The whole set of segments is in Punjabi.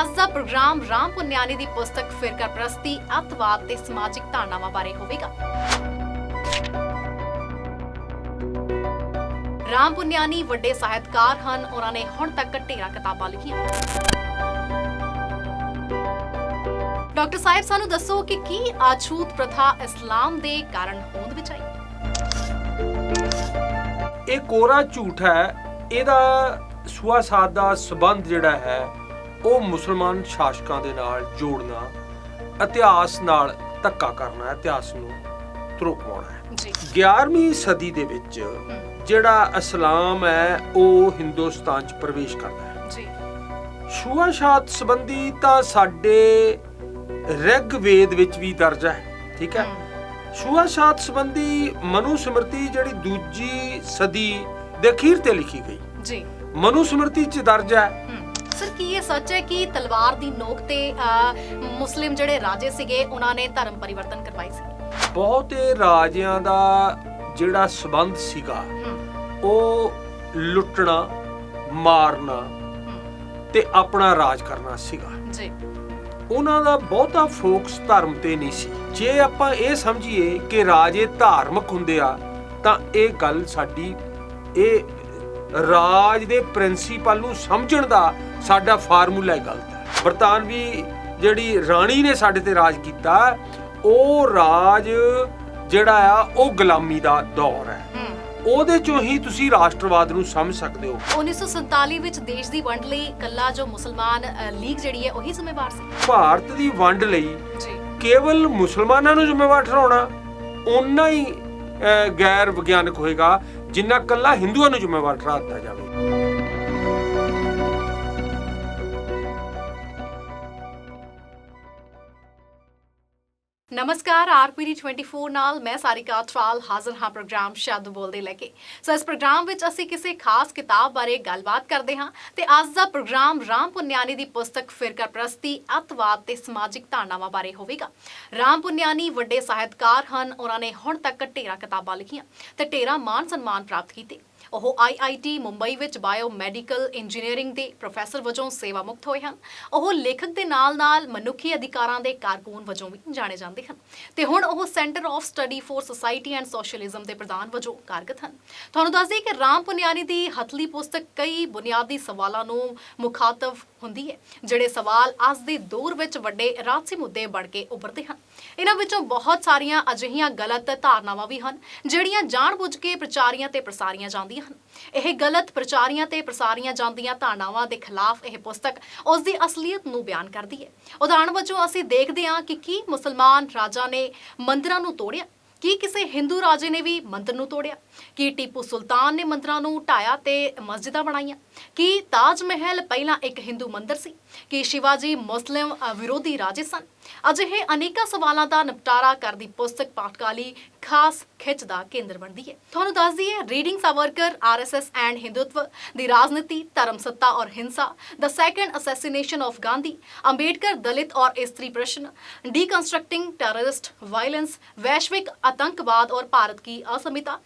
ਅੱਜ ਦਾ ਪ੍ਰੋਗਰਾਮ ਰਾਮ ਪੁਨਿਆਣੀ ਦੀ ਪੁਸਤਕ ਫਿਰਕਾਪ੍ਰਸਤੀ ਅੱਤਵਾਦ ਤੇ ਸਮਾਜਿਕ ਧਾਰਨਾਵਾਂ ਬਾਰੇ ਹੋਵੇਗਾ। ਰਾਮ ਪੁਨਿਆਣੀ ਵੱਡੇ ਸਾਹਿਤਕਾਰ ਹਨ, ਉਹਨਾਂ ਨੇ ਹੁਣ ਤੱਕ ਢੇਰਾਂ ਕਿਤਾਬਾਂ ਲਿਖੀਆਂ। ਡਾਕਟਰ ਸਾਹਿਬ, ਸਾਨੂੰ ਦੱਸੋ ਕਿ ਕੀ ਆਛੂਤ ਪ੍ਰਥਾ ਇਸਲਾਮ ਦੇ ਕਾਰਨ ਹੋਂਦ ਵਿੱਚ ਆਈ? ਇਹ ਕੋਰਾ ਝੂਠ ਹੈ। ਇਹਦਾ ਸੁਆਸਾਦ ਦਾ ਸਬੰਧ ਜਿਹੜਾ ਹੈ ਉਹ ਮੁਸਲਮਾਨ ਸ਼ਾਸਕਾਂ ਦੇ ਨਾਲ ਜੋੜਨਾ ਇਤਿਹਾਸ ਨਾਲ ਧੱਕਾ ਕਰਨਾ ਇਤਿਹਾਸ ਨੂੰ ਤਰੋਕਵਾਉਣਾ ਹੈ। ਜੀ। 11ਵੀਂ ਸਦੀ ਦੇ ਵਿੱਚ ਜਿਹੜਾ ਇਸਲਾਮ ਹੈ ਉਹ ਹਿੰਦੁਸਤਾਨ 'ਚ ਪ੍ਰਵੇਸ਼ ਕਰਦਾ ਹੈ। ਜੀ। ਸ਼ੂਆਸ਼ਾਤ ਸੰਬੰਧੀ ਤਾਂ ਸਾਡੇ ਰਿਗ ਵੇਦ ਵਿੱਚ ਵੀ ਦਰਜ ਹੈ ਠੀਕ ਹੈ? ਸ਼ੂਆਸ਼ਾਤ ਸੰਬੰਧੀ ਮਨੂ ਸਮ੍ਰਿਤੀ ਜਿਹੜੀ ਦੂਜੀ ਸਦੀ ਦੇ ਅਖੀਰ ਤੇ ਲਿਖੀ ਗਈ। ਜੀ। ਮਨੂ ਸਮ੍ਰਿਤੀ 'ਚ ਦਰਜ ਹੈ। ਹਮ, ਸਰ ਕੀ ਇਹ ਸੱਚ ਹੈ ਕਿ ਤਲਵਾਰ ਦੀ ਨੋਕ ਤੇ ਮੁਸਲਿਮ ਜਿਹੜੇ ਰਾਜੇ ਸੀਗੇ ਉਹਨਾਂ ਨੇ ਧਰਮ ਪਰਿਵਰਤਨ ਕਰਵਾਈ ਸੀ? ਬਹੁਤੇ ਰਾਜਿਆਂ ਦਾ ਜਿਹੜਾ ਸਬੰਧ ਸੀਗਾ ਉਹ ਲੁੱਟਣਾ ਮਾਰਨਾ ਤੇ ਆਪਣਾ ਰਾਜ ਕਰਨਾ ਸੀਗਾ। ਜੀ। ਉਹਨਾਂ ਦਾ ਬਹੁਤਾ ਫੋਕਸ ਧਰਮ ਤੇ ਨਹੀਂ ਸੀ। ਜੇ ਆਪਾਂ ਇਹ ਸਮਝੀਏ ਕਿ ਰਾਜੇ ਧਾਰਮਿਕ ਹੁੰਦੇ ਆ ਤਾਂ ਇਹ ਗੱਲ ਸਾਡੀ ਇਹ ਰਾਜ ਦੇ ਪ੍ਰਿੰਸੀਪਲ ਨੂੰ ਸਮਝਣ ਦਾ ਸਾਡਾ ਫਾਰਮੂਲਾ ਹੀ ਗਲਤ ਹੈ। ਬਰਤਾਨਵੀ ਜਿਹੜੀ ਰਾਣੀ ਨੇ ਸਾਡੇ ਤੇ ਰਾਜ ਕੀਤਾ ਉਹ ਰਾਜ ਜਿਹੜਾ ਆ ਉਹ ਗੁਲਾਮੀ ਦਾ ਦੌਰ ਹੈ। ਉਹਦੇ ਚੋਂ ਹੀ ਤੁਸੀਂ ਰਾਸ਼ਟਰਵਾਦ ਨੂੰ ਸਮਝ ਸਕਦੇ ਹੋ। 1947 ਵਿੱਚ ਦੇਸ਼ ਦੀ ਵੰਡ ਲਈ ਕੱਲਾ ਜੋ ਮੁਸਲਮਾਨ ਲੀਗ ਜਿਹੜੀ ਹੈ ਉਹੀ ਜ਼ਿੰਮੇਵਾਰ ਸੀ। ਭਾਰਤ ਦੀ ਵੰਡ ਲਈ ਜੀ। ਕੇਵਲ ਮੁਸਲਮਾਨਾਂ ਨੂੰ ਜ਼ਿੰਮੇਵਾਰ ਠਹਿਰਾਉਣਾ ਓਨਾ ਹੀ ਗੈਰ ਵਿਗਿਆਨਕ ਹੋਏਗਾ। ਜਿੰਨਾ ਕੱਲਾ ਹਿੰਦੂਆਂ ਨੂੰ ਜ਼ਿੰਮੇਵਾਰ ਠਹਿਰਾ ਦਿੱਤਾ ਜਾਵੇ। ਨਮਸਕਾਰ ਆਰਪੀਡੀ 24 ਨਾਲ ਮੈਂ ਸਾਰਿਕਾ ਟਰਾਲ ਹਾਜ਼ਰ ਹਾਂ ਪ੍ਰੋਗਰਾਮ ਸ਼ਬਦ ਬੋਲਦੇ ਲੈ ਕੇ। ਸੋ ਇਸ ਪ੍ਰੋਗਰਾਮ ਵਿੱਚ ਅਸੀਂ ਕਿਸੇ ਖਾਸ ਕਿਤਾਬ ਬਾਰੇ ਗੱਲਬਾਤ ਕਰਦੇ ਹਾਂ ਤੇ ਅੱਜ ਦਾ ਪ੍ਰੋਗਰਾਮ ਰਾਮ ਪੁਨਿਆਣੀ ਦੀ ਪੁਸਤਕ ਫਿਰਕਾਪ੍ਰਸਤੀ ਅੱਤਵਾਦ ਤੇ ਸਮਾਜਿਕ ਧਾਰਨਾਵਾਂ ਬਾਰੇ ਹੋਵੇਗਾ। ਰਾਮ ਪੁਨਿਆਣੀ ਵੱਡੇ ਸਾਹਿਤਕਾਰ ਹਨ, ਉਹਨਾਂ ਨੇ ਹੁਣ ਤੱਕ ਢੇਰਾਂ ਕਿਤਾਬਾਂ ਲਿਖੀਆਂ ਤੇ ਢੇਰਾਂ ਮਾਨ ਸਨਮਾਨ ਪ੍ਰਾਪਤ ਕੀਤੇ। ਉਹ ਆਈਆਈਟੀ ਮੁੰਬਈ ਵਿੱਚ ਬਾਇਓ ਮੈਡੀਕਲ ਇੰਜੀਨੀਅਰਿੰਗ ਦੇ ਪ੍ਰੋਫੈਸਰ ਵਜੋਂ ਸੇਵਾ ਮੁਕਤ ਹੋਏ ਹਨ। ਉਹ ਲੇਖਕ ਦੇ ਨਾਲ-ਨਾਲ ਮਨੁੱਖੀ ਅਧਿਕਾਰਾਂ ਦੇ ਕਾਰਕੁਨ ਵਜੋਂ ਵੀ ਜਾਣੇ ਜਾਂਦੇ ਹਨ ਤੇ ਹੁਣ ਉਹ centre of study for society and socialism ਦੇ ਪ੍ਰਧਾਨ ਵਜੋਂ ਕਾਰਗਤ ਹਨ। ਤੁਹਾਨੂੰ ਦੱਸ ਦਈਏ ਕਿ ਰਾਮ ਪੁਨਿਆਰੀ ਦੀ ਹਥਲੀ ਪੁਸਤਕ ਕਈ ਬੁਨਿਆਦੀ ਸਵਾਲਾਂ ਨੂੰ ਮੁਖਾਤਬ ਹੁੰਦੀ ਹੈ, ਜਿਹੜੇ ਸਵਾਲ ਅੱਜ ਦੇ ਦੌਰ ਵਿੱਚ ਵੱਡੇ ਰਾਜਸੀ ਮੁੱਦੇ ਬਣ ਕੇ ਉੱਭਰਦੇ ਹਨ। ਇਹਨਾਂ ਵਿੱਚੋਂ ਬਹੁਤ ਸਾਰੀਆਂ ਅਜਿਹੀਆਂ ਗਲਤ ਧਾਰਨਾਵਾਂ ਵੀ ਹਨ, ਜਿਹੜੀਆਂ ਜਾਣਬੁੱਝ ਕੇ ਪ੍ਰਚਾਰੀਆਂ ਤੇ ਪ੍ਰਸਾਰੀਆਂ ਜਾਂਦੀਆਂ ਹਨ। ਇਹ ਗਲਤ ਪ੍ਰਚਾਰੀਆਂ ਤੇ ਪ੍ਰਸਾਰੀਆਂ ਜਾਂਦੀਆਂ ਧਾਰਨਾਵਾਂ ਦੇ ਖਿਲਾਫ ਇਹ ਪੁਸਤਕ ਉਸ ਦੀ ਅਸਲੀਅਤ ਨੂੰ ਬਿਆਨ ਕਰਦੀ ਹੈ। ਉਦਾਹਰਣ ਵਜੋਂ ਅਸੀਂ ਦੇਖਦੇ ਹਾਂ ਕਿ ਕੀ ਮੁਸਲਮਾਨ ਰਾਜਾ ਨੇ ਮੰਦਿਰਾਂ ਨੂੰ ਤੋੜਿਆ, ਕੀ ਕਿਸੇ ਹਿੰਦੂ ਰਾਜੇ ਨੇ ਵੀ ਮੰਦਰ ਨੂੰ ਤੋੜਿਆ। ਕੀ ਟੀਪੂ ਸੁਲਤਾਨ ਨੇ ਮੰਦਰਾਂ ਨੂੰ ਢਾਇਆ ਤੇ ਮਸਜਿਦਾਂ ਬਣਾਈਆਂ। ਕੀ ਤਾਜ ਮਹਿਲ ਪਹਿਲਾਂ ਇੱਕ ਹਿੰਦੂ ਮੰਦਿਰ ਸੀ? ਕੀ ਸ਼ਿਵਾਜੀ ਮੁਸਲਿਮ ਵਿਰੋਧੀ ਰਾਜੇ ਸਨ? ਅਜਿਹੇ ਅਨੇਕਾਂ ਸਵਾਲਾਂ ਦਾ ਨਿਪਟਾਰਾ ਕਰਦੀ ਪੁਸਤਕ ਪਾਠਕਾਲੀ ਖਾਸ ਖਿੱਚ ਦਾ ਕੇਂਦਰ ਬਣਦੀ ਹੈ। ਤੁਹਾਨੂੰ ਦੱਸ ਦਈਏ reading Savarkar RSS and Hindutva ਦੀ ਰਾਜਨੀਤੀ ਧਰਮ ਸੱਤਾ ਔਰ ਹਿੰਸਾ ਦਾ second assassination of Gandhi Ambedkar, ਦਲਿਤ ਔਰ ਇਸਤਰੀ ਪ੍ਰਸ਼ਨ ਡੀਕਨਸਟਰਕਟਿੰਗ ਟੈਰਰਿਸਟ ਵਾਇਲੈਂਸ ਵੈਸ਼ਵਿਕ ਆਤੰਕਵਾਦ ਔਰ ਭਾਰਤ ਕੀ ਅਸਮਿਤਾ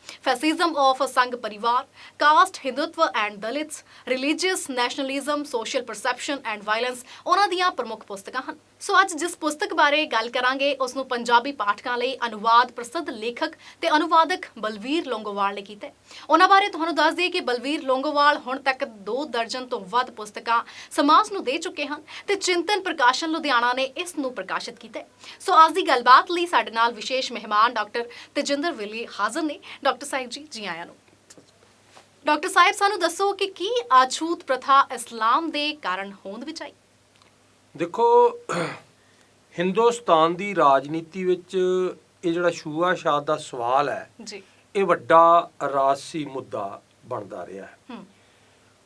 Racism of a Sangh Parivar, Caste, Hindutva and Dalits, Religious Nationalism, Social Perception and Violence ਉਹਨਾਂ ਦੀਆਂ ਪ੍ਰਮੁੱਖ ਪੁਸਤਕਾਂ ਹਨ ਸੋ ਅੱਜ ਜਿਸ ਪੁਸਤਕ ਬਾਰੇ ਗੱਲ ਕਰਾਂਗੇ, ਉਸ ਨੂੰ ਪੰਜਾਬੀ ਪਾਠਕਾਂ ਲਈ ਅਨੁਵਾਦ ਪ੍ਰਸਿੱਧ ਲੇਖਕ ਤੇ ਅਨੁਵਾਦਕ ਬਲਵੀਰ ਲੋਂਗੋਵਾਲ ਨੇ ਕੀਤਾ ਉਹਨਾਂ ਬਾਰੇ ਤੁਹਾਨੂੰ ਦੱਸ ਦਈਏ ਕਿ ਬਲਵੀਰ ਲੋਂਗੋਵਾਲ ਹੁਣ ਤੱਕ 2 ਦਰਜਨ ਤੋਂ ਵੱਧ ਪੁਸਤਕਾਂ ਸਮਾਜ ਨੂੰ ਦੇ ਚੁੱਕੇ ਹਨ ਤੇ ਚਿੰਤਨ ਪ੍ਰਕਾਸ਼ਨ ਲੁਧਿਆਣਾ ਨੇ ਇਸ ਨੂੰ ਪ੍ਰਕਾਸ਼ਿਤ ਕੀਤਾ ਸੋ ਅੱਜ ਦੀ ਗੱਲਬਾਤ ਲਈ ਸਾਡੇ ਨਾਲ ਵਿਸ਼ੇਸ਼ ਮਹਿਮਾਨ ਡਾਕਟਰ ਤੇਜਿੰਦਰ ਵਿਲੀ ਹਾਜ਼ਰ ਨੇ। ਡਾਕਟਰ ਸਾਹਿਬ ਜੀ ਜੀ ਆਇਆਂ ਨੂੰ। ਡਾਕਟਰ ਸਾਹਿਬ, ਸਾਨੂੰ ਦੱਸੋ ਕਿ ਕੀ ਆਛੂਤ ਪ੍ਰਥਾ ਇਸਲਾਮ ਦੇ ਕਾਰਨ ਹੋਂਦ ਵਿੱਚ ਆਈ? ਦੇਖੋ ਹਿੰਦੁਸਤਾਨ ਦੀ ਰਾਜਨੀਤੀ ਵਿੱਚ ਇਹ ਜਿਹੜਾ ਸ਼ੂਆਸ਼ਾਤ ਦਾ ਸਵਾਲ ਹੈ ਜੀ। ਇਹ ਵੱਡਾ ਰਾਜਸੀ ਮੁੱਦਾ ਬਣਦਾ ਰਿਹਾ ਹੈ।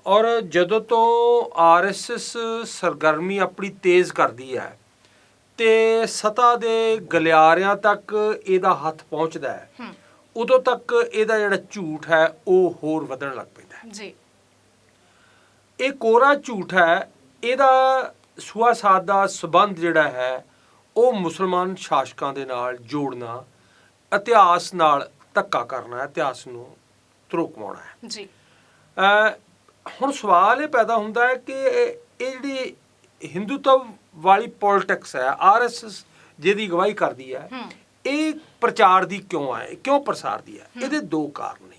ਔਰ ਜਦੋਂ ਤੋਂ ਆਰਐਸਐਸ ਸਰਗਰਮੀ ਆਪਣੀ ਤੇਜ਼ ਕਰਦੀ ਹੈ ਤੇ ਸਤਾ ਦੇ ਗਲਿਆਰਿਆਂ ਤੱਕ ਇਹਦਾ ਹੱਥ ਪਹੁੰਚਦਾ ਹੂੰ। ਉਦੋਂ ਤੱਕ ਇਹਦਾ ਜਿਹੜਾ ਝੂਠ ਹੈ ਉਹ ਹੋਰ ਵਧਣ ਲੱਗ ਪੈਂਦਾ ਹੈ। ਜੀ। ਇਹ ਕੋਰਾ ਝੂਠ ਹੈ ਇਹਦਾ ਸੁਆਸਾਦ ਦਾ ਸਬੰਧ ਜਿਹੜਾ ਹੈ ਉਹ ਮੁਸਲਮਾਨ ਸ਼ਾਸਕਾਂ ਦੇ ਨਾਲ ਜੋੜਨਾ ਇਤਿਹਾਸ ਨਾਲ ਧੱਕਾ ਕਰਨਾ ਹੈ ਇਤਿਹਾਸ ਨੂੰ ਤਰੋਕਵਾਉਣਾ ਹੈ। ਜੀ। ਹੁਣ ਸਵਾਲ ਇਹ ਪੈਦਾ ਹੁੰਦਾ ਹੈ ਕਿ ਇਹ ਜਿਹੜੀ ਹਿੰਦੂਤਵ ਵਾਲੀ ਪੋਲਿਟਿਕਸ ਹੈ ਆਰਐਸਐਸ ਜਿਹਦੀ ਅਗਵਾਈ ਕਰਦੀ ਹੈ ਇਹ ਪ੍ਰਚਾਰ ਦੀ ਕਿਉਂ ਹੈ ਕਿਉਂ ਪ੍ਰਸਾਰਦੀ ਹੈ? ਇਹਦੇ ਦੋ ਕਾਰਨ ਨੇ।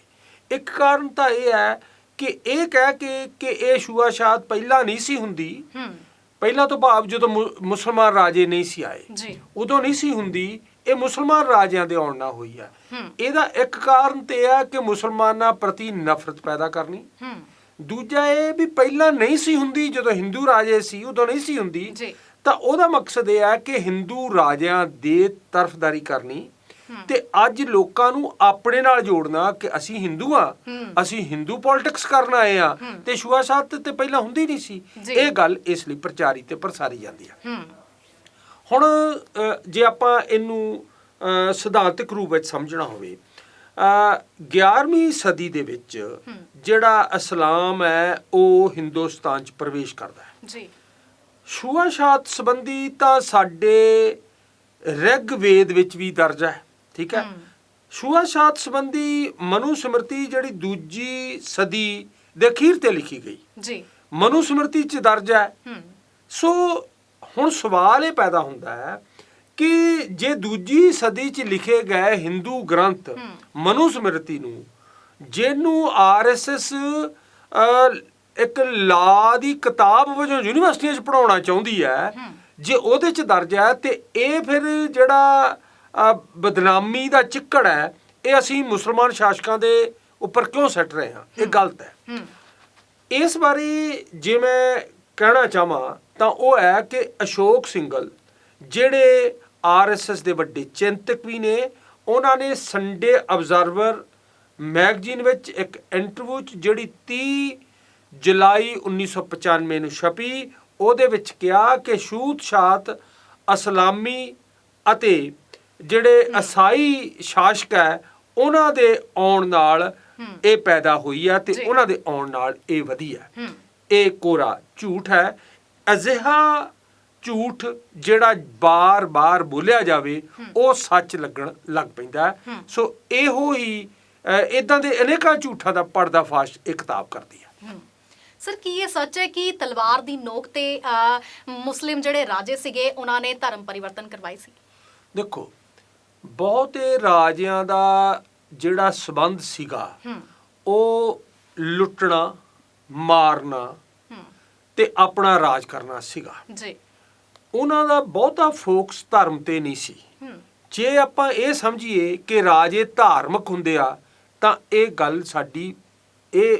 ਇੱਕ ਕਾਰਨ ਤਾਂ ਇਹ ਹੈ ਕਿ ਇਹ ਕਹਿ ਕੇ ਕਿ ਇਹ ਛੂਆਛਾਤ ਪਹਿਲਾਂ ਨਹੀਂ ਸੀ ਹੁੰਦੀ ਹੂੰ। ਪਹਿਲਾਂ ਤੋਂ ਭਾਵ ਜਦੋਂ ਮੁਸਲਮਾਨ ਰਾਜੇ ਨਹੀਂ ਸੀ ਆਏ ਜੀ। ਉਦੋਂ ਨਹੀਂ ਸੀ ਹੁੰਦੀ ਇਹ ਮੁਸਲਮਾਨ ਰਾਜਿਆਂ ਦੇ ਆਉਣ ਨਾਲ ਹੋਈ ਹੂੰ। ਇਹਦਾ ਇੱਕ ਕਾਰਨ ਤੇ ਹੈ ਕਿ ਮੁਸਲਮਾਨਾਂ ਪ੍ਰਤੀ ਨਫ਼ਰਤ ਪੈਦਾ ਕਰਨੀ। ਹੂੰ। ਦੂਜਾ ਇਹ ਵੀ ਪਹਿਲਾਂ ਨਹੀਂ ਸੀ ਹੁੰਦੀ ਜਦੋਂ ਹਿੰਦੂ ਰਾਜੇ ਸੀ ਉਦੋਂ ਨਹੀਂ ਸੀ ਹੁੰਦੀ ਜੀ। ਤਾਂ ਉਹਦਾ ਮਕਸਦ ਇਹ ਹੈ ਕਿ ਹਿੰਦੂ ਰਾਜਿਆਂ ਦੇ ਤਰਫਦਾਰੀ ਕਰਨੀ। ਤੇ ਅੱਜ ਲੋਕਾਂ ਨੂੰ ਆਪਣੇ ਨਾਲ ਜੋੜਨਾ ਕਿ ਅਸੀਂ ਹਿੰਦੂ ਆ। ਅਸੀਂ ਹਿੰਦੂ ਪੋਲਿਟਿਕਸ ਕਰਨ ਆਏ ਆ। ਤੇ ਛੂਆਛਾਤ ਤੇ ਪਹਿਲਾਂ ਹੁੰਦੀ ਨਹੀਂ ਸੀ। ਇਹ ਗੱਲ ਇਸ ਲਈ ਪ੍ਰਚਾਰੀ ਤੇ ਪ੍ਰਸਾਰੀ ਜਾਂਦੀ ਹੂੰ। ਹੁਣ ਜੇ ਆਪਾਂ ਇਹਨੂੰ ਸਿਧਾਂਤਕ ਰੂਪ ਵਿੱਚ ਸਮਝਣਾ ਹੋਵੇ ਅ, 11ਵੀਂ ਸਦੀ ਦੇ ਵਿੱਚ ਜਿਹੜਾ ਇਸਲਾਮ ਹੈ ਉਹ ਹਿੰਦੁਸਤਾਨ 'ਚ ਪ੍ਰਵੇਸ਼ ਕਰਦਾ ਹੈ। ਜੀ। ਛੂਆਛਾਤ ਸੰਬੰਧੀ ਤਾਂ ਸਾਡੇ ਰਿਗ ਵੇਦ ਵਿੱਚ ਵੀ ਦਰਜ ਹੈ। ਠੀਕ ਹੈ। ਛੂਆਛਾਤ ਸੰਬੰਧੀ ਮਨੂ ਸਮ੍ਰਿਤੀ ਜਿਹੜੀ ਦੂਜੀ ਸਦੀ ਦੇ ਅਖੀਰ ਤੇ ਲਿਖੀ ਗਈ ਜੀ ਮਨੂ ਸਮ੍ਰਿਤੀ 'ਚ ਦਰਜ ਹੈ ਸੋ ਹੁਣ ਸਵਾਲ ਇਹ ਪੈਦਾ ਹੁੰਦਾ ਹੈ ਕਿ ਜੇ ਦੂਜੀ ਸਦੀ 'ਚ ਲਿਖੇ ਗਏ ਹਿੰਦੂ ਗ੍ਰੰਥ। ਮਨੂ ਸਮ੍ਰਿਤੀ ਨੂੰ ਜਿਹਨੂੰ ਆਰਐਸਐਸ ਇੱਕ ਲਾ ਦੀ ਕਿਤਾਬ ਵਜੋਂ ਯੂਨੀਵਰਸਿਟੀਆਂ 'ਚ ਪੜਾਉਣਾ ਚਾਹੁੰਦੀ ਹੈ। ਜੇ ਉਹਦੇ 'ਚ ਦਰਜ ਹੈ ਤੇ ਇਹ ਫਿਰ ਜਿਹੜਾ ਬਦਨਾਮੀ ਦਾ ਚਿੱਕੜ ਹੈ ਇਹ ਅਸੀਂ ਮੁਸਲਮਾਨ ਸ਼ਾਸਕਾਂ ਦੇ ਉੱਪਰ ਕਿਉਂ ਸੱਟ ਰਹੇ ਹਾਂ? ਇਹ ਗਲਤ ਹੈ। ਇਸ ਬਾਰੇ ਜੇ ਮੈਂ ਕਹਿਣਾ ਚਾਹਾਂ ਤਾਂ ਉਹ ਹੈ ਕਿ ਅਸ਼ੋਕ ਸਿੰਗਲ ਜਿਹੜੇ ਆਰਐਸਐਸ ਦੇ ਵੱਡੇ ਚਿੰਤਕ ਵੀ ਨੇ ਉਹਨਾਂ ਨੇ ਸੰਡੇ ਆਬਜ਼ਰਵਰ ਮੈਗਜ਼ੀਨ ਵਿੱਚ ਇੱਕ ਇੰਟਰਵਿਊ 'ਚ ਜਿਹੜੀ 30 ਜੁਲਾਈ 1995 ਨੂੰ ਛਪੀ ਉਹਦੇ ਵਿੱਚ ਕਿਹਾ ਕਿ ਛੂਤ-ਛਾਤ ਅਸਲਾਮੀ ਅਤੇ ਜਿਹੜੇ ਅਸਾਈ ਸ਼ਾਸਕ ਹੈ ਉਹਨਾਂ ਦੇ ਆਉਣ ਨਾਲ। ਇਹ ਪੈਦਾ ਹੋਈ ਹੈ ਤੇ। ਉਹਨਾਂ ਦੇ ਆਉਣ ਨਾਲ ਇਹ ਵਧੀ ਹੂੰ ਇਹ ਕੋਰਾ ਝੂਠ ਹੈ ਅਜਿਹਾ ਝੂਠ ਜਿਹੜਾ ਬਾਰ-ਬਾਰ ਬੋਲਿਆ ਜਾਵੇ ਉਹ ਸੱਚ ਲੱਗਣ ਲੱਗ ਪੈਂਦਾ। ਸੋ ਇਹੋ ਹੀ ਇਦਾਂ ਦੇ ਅਨੇਕਾਂ ਝੂਠਾਂ ਦਾ ਪਰਦਾਫਾਸ਼ ਇਹ ਕਿਤਾਬ ਕਰਦੀ ਹੈ। ਸਰ ਕੀ ਇਹ ਸੱਚ ਹੈ ਕਿ ਤਲਵਾਰ ਦੀ ਨੋਕ ਤੇ ਮੁਸਲਿਮ ਜਿਹੜੇ ਰਾਜੇ ਸੀਗੇ ਉਹਨਾਂ ਨੇ ਧਰਮ ਪਰਿਵਰਤਨ ਕਰਵਾਈ ਸੀ ਦੇਖੋ ਬਹੁਤੇ ਰਾਜਿਆਂ ਦਾ ਜਿਹੜਾ ਸਬੰਧ ਸੀਗਾ ਉਹ ਲੁੱਟਣਾ ਮਾਰਨਾ ਤੇ ਆਪਣਾ ਰਾਜ ਕਰਨਾ ਸੀਗਾ। ਜੀ। ਉਹਨਾਂ ਦਾ ਬਹੁਤਾ ਫੋਕਸ ਧਰਮ ਤੇ ਨਹੀਂ ਸੀ। ਜੇ ਆਪਾਂ ਇਹ ਸਮਝੀਏ ਕਿ ਰਾਜੇ ਧਾਰਮਿਕ ਹੁੰਦੇ ਆ ਤਾਂ ਇਹ ਗੱਲ ਸਾਡੀ ਇਹ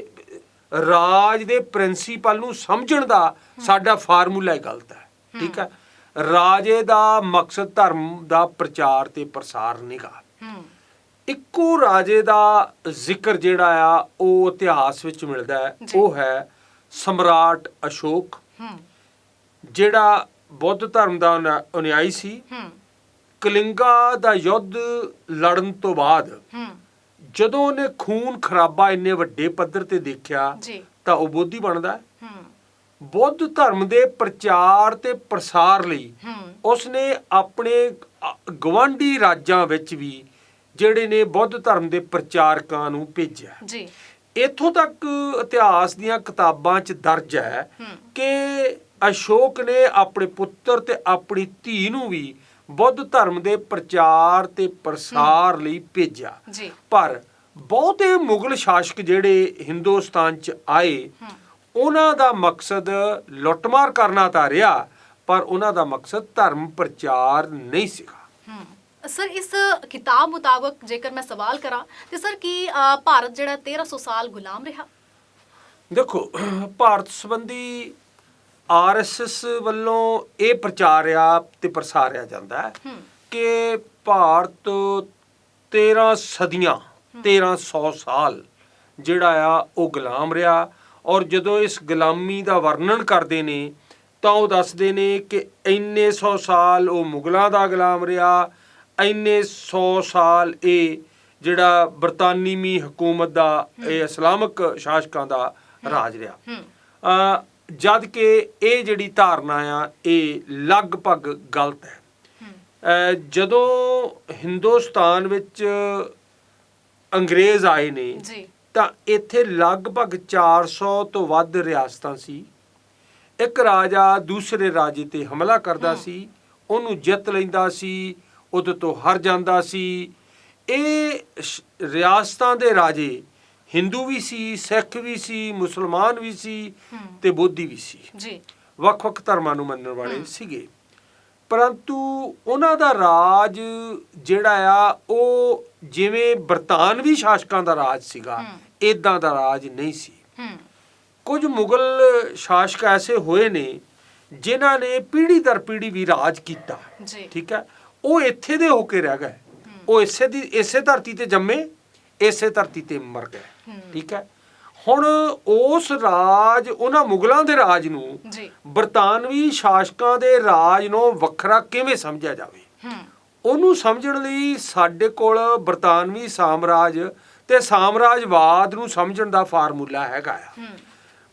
ਰਾਜ ਦੇ ਪ੍ਰਿੰਸੀਪਲ ਨੂੰ ਸਮਝਣ ਦਾ ਸਾਡਾ ਫਾਰਮੂਲਾ ਹੀ ਗਲਤ ਹੈ। ਠੀਕ ਹੈ? ਰਾਜੇ ਦਾ ਮਕਸਦ ਧਰਮ ਦਾ ਪ੍ਰਚਾਰ ਤੇ ਪ੍ਰਸਾਰ ਨਹੀਂਗਾ ਇੱਕੋ ਰਾਜੇ ਦਾ ਜ਼ਿਕਰ ਜਿਹੜਾ ਆ ਉਹ ਇਤਿਹਾਸ ਵਿੱਚ ਮਿਲਦਾ ਹੈ। ਉਹ ਹੈ ਸਮਰਾਟ ਅਸ਼ੋਕ। ਜਿਹੜਾ ਬੁੱਧ ਧਰਮ ਦਾ ਅਨੁ- ਅਨੁਯਾਈ ਸੀ। ਕਲਿੰਗਾ ਦਾ ਯੁੱਧ ਲੜਨ ਤੋਂ ਬਾਅਦ ਜਦੋਂ ਉਹਨੇ ਖੂਨ ਖਰਾਬਾ ਇੰਨੇ ਵੱਡੇ ਪੱਧਰ ਤੇ ਦੇਖਿਆ ਜੀ। ਤਾਂ ਉਹ ਬੋਧੀ ਬਣਦਾ ਬੁੱਧ ਧਰਮ ਦੇ ਪ੍ਰਚਾਰ ਤੇ ਪ੍ਰਸਾਰ ਲਈ ਉਸਨੇ ਆਪਣੇ ਗਵਾਂਢੀ ਰਾਜਾਂ ਵਿੱਚ ਵੀ ਜਿਹੜੇ ਨੇ ਬੁੱਧ ਧਰਮ ਦੇ ਪ੍ਰਚਾਰਕਾਂ ਨੂੰ ਭੇਜਿਆ। ਜੀ। ਇੱਥੋਂ ਤੱਕ ਇਤਿਹਾਸ ਦੀਆਂ ਕਿਤਾਬਾਂ 'ਚ ਦਰਜ ਹੈ ਕਿ ਅਸ਼ੋਕ ਨੇ ਆਪਣੇ ਪੁੱਤਰ ਤੇ ਆਪਣੀ ਧੀ ਨੂੰ ਵੀ ਬੁੱਧ ਧਰਮ ਦੇ ਪ੍ਰਚਾਰ ਤੇ ਪ੍ਰਸਾਰ ਲਈ ਭੇਜਿਆ। ਜੀ। ਪਰ ਬਹੁਤੇ ਮੁਗਲ ਸ਼ਾਸਕ ਜਿਹੜੇ ਹਿੰਦੁਸਤਾਨ 'ਚ ਆਏ ਉਹਨਾਂ ਦਾ ਮਕਸਦ ਲੁੱਟਮਾਰ ਕਰਨਾ ਤਾਂ ਰਿਹਾ ਪਰ ਉਹਨਾਂ ਦਾ ਮਕਸਦ ਧਰਮ ਪ੍ਰਚਾਰ ਨਹੀਂ ਸੀਗਾ। ਸਰ ਇਸ ਕਿਤਾਬ ਮੁਤਾਬਕ ਜੇਕਰ ਮੈਂ ਸਵਾਲ ਕਰਾਂ ਤੇ ਸਰ ਕੀ ਭਾਰਤ ਜਿਹੜਾ 1300 ਸਾਲ ਗੁਲਾਮ ਰਿਹਾ? ਦੇਖੋ ਭਾਰਤ ਸੰਬੰਧੀ ਆਰਐਸਐਸ ਵੱਲੋਂ ਇਹ ਪ੍ਰਚਾਰਿਆ ਤੇ ਪ੍ਰਸਾਰਿਆ ਜਾਂਦਾ ਹੂੰ ਕਿ ਭਾਰਤ 13 ਸਦੀਆਂ 1300 ਸਾਲ ਜਿਹੜਾ ਆ ਉਹ ਗੁਲਾਮ ਰਿਹਾ ਔਰ ਜਦੋਂ ਇਸ ਗੁਲਾਮੀ ਦਾ ਵਰਣਨ ਕਰਦੇ ਨੇ ਤਾਂ ਉਹ ਦੱਸਦੇ ਨੇ ਕਿ ਇੰਨੇ 100 ਸਾਲ ਉਹ ਮੁਗਲਾਂ ਦਾ ਗੁਲਾਮ ਰਿਹਾ ਇੰਨੇ 100 ਸਾਲ ਇਹ ਜਿਹੜਾ ਬਰਤਾਨੀਮੀ ਹਕੂਮਤ ਦਾ ਇਹ ਇਸਲਾਮਿਕ ਸ਼ਾਸਕਾਂ ਦਾ ਰਾਜ ਰਿਹਾ। ਜਦ ਕਿ ਇਹ ਜਿਹੜੀ ਧਾਰਨਾ ਆ ਇਹ ਲਗਭਗ ਗਲਤ ਹੈ। ਜਦੋਂ ਹਿੰਦੁਸਤਾਨ ਵਿੱਚ ਅੰਗਰੇਜ਼ ਆਏ ਨੇ ਜੀ। ਤਾਂ ਇੱਥੇ ਲਗਭਗ 400 ਤੋਂ ਵੱਧ ਰਿਆਸਤਾਂ ਸੀ। ਇੱਕ ਰਾਜਾ ਦੂਸਰੇ ਰਾਜੇ ਤੇ ਹਮਲਾ ਕਰਦਾ ਸੀ ਉਹਨੂੰ ਜਿੱਤ ਲੈਂਦਾ ਸੀ ਉਹਦੇ ਤੋਂ ਹਾਰ ਜਾਂਦਾ ਸੀ। ਇਹ ਰਿਆਸਤਾਂ ਦੇ ਰਾਜੇ ਹਿੰਦੂ ਵੀ ਸੀ ਸਿੱਖ ਵੀ ਸੀ ਮੁਸਲਮਾਨ ਵੀ ਸੀ। ਤੇ ਬੋਧੀ ਵੀ ਸੀ। ਜੀ। ਵੱਖ-ਵੱਖ ਧਰਮਾਂ ਨੂੰ ਮੰਨਣ ਵਾਲੇ ਸੀਗੇ। ਪਰੰਤੂ ਉਹਨਾਂ ਦਾ ਰਾਜ ਜਿਹੜਾ ਆ ਉਹ ਜਿਵੇਂ ਬਰਤਾਨਵੀ ਸ਼ਾਸਕਾਂ ਦਾ ਰਾਜ ਸੀਗਾ। ਇਦਾਂ ਦਾ ਰਾਜ ਨਹੀਂ ਸੀ। ਕੁਝ ਮੁਗਲ ਸ਼ਾਸਕ ਐਸੇ ਹੋਏ ਨੇ ਜਿਨ੍ਹਾਂ ਨੇ ਪੀੜ੍ਹੀ ਦਰ ਪੀੜ੍ਹੀ ਵੀ ਰਾਜ ਕੀਤਾ। ਠੀਕ ਹੈ? ਉਹ ਇੱਥੇ ਦੇ ਹੋ ਕੇ ਰਹਿ ਗਏ। ਉਹ ਇਸੇ ਦੀ ਇਸੇ ਧਰਤੀ ਤੇ ਜੰਮੇ ਇਸੇ ਧਰਤੀ ਤੇ ਮਰ ਗਏ। ਠੀਕ ਹੈ? ਹੁਣ ਉਸ ਰਾਜ ਉਹਨਾਂ ਮੁਗਲਾਂ ਦੇ ਰਾਜ ਨੂੰ ਜੀ। ਬਰਤਾਨਵੀ ਸ਼ਾਸਕਾਂ ਦੇ ਰਾਜ ਨੂੰ ਵੱਖਰਾ ਕਿਵੇਂ ਸਮਝਿਆ ਜਾਵੇ? ਹੂੰ। ਉਹਨੂੰ ਸਮਝਣ ਲਈ ਸਾਡੇ ਕੋਲ ਬਰਤਾਨਵੀ ਸਾਮਰਾਜ ਤੇ ਸਾਮਰਾਜਵਾਦ ਨੂੰ ਸਮਝਣ ਦਾ ਫਾਰਮੂਲਾ ਹੈਗਾ ਆ।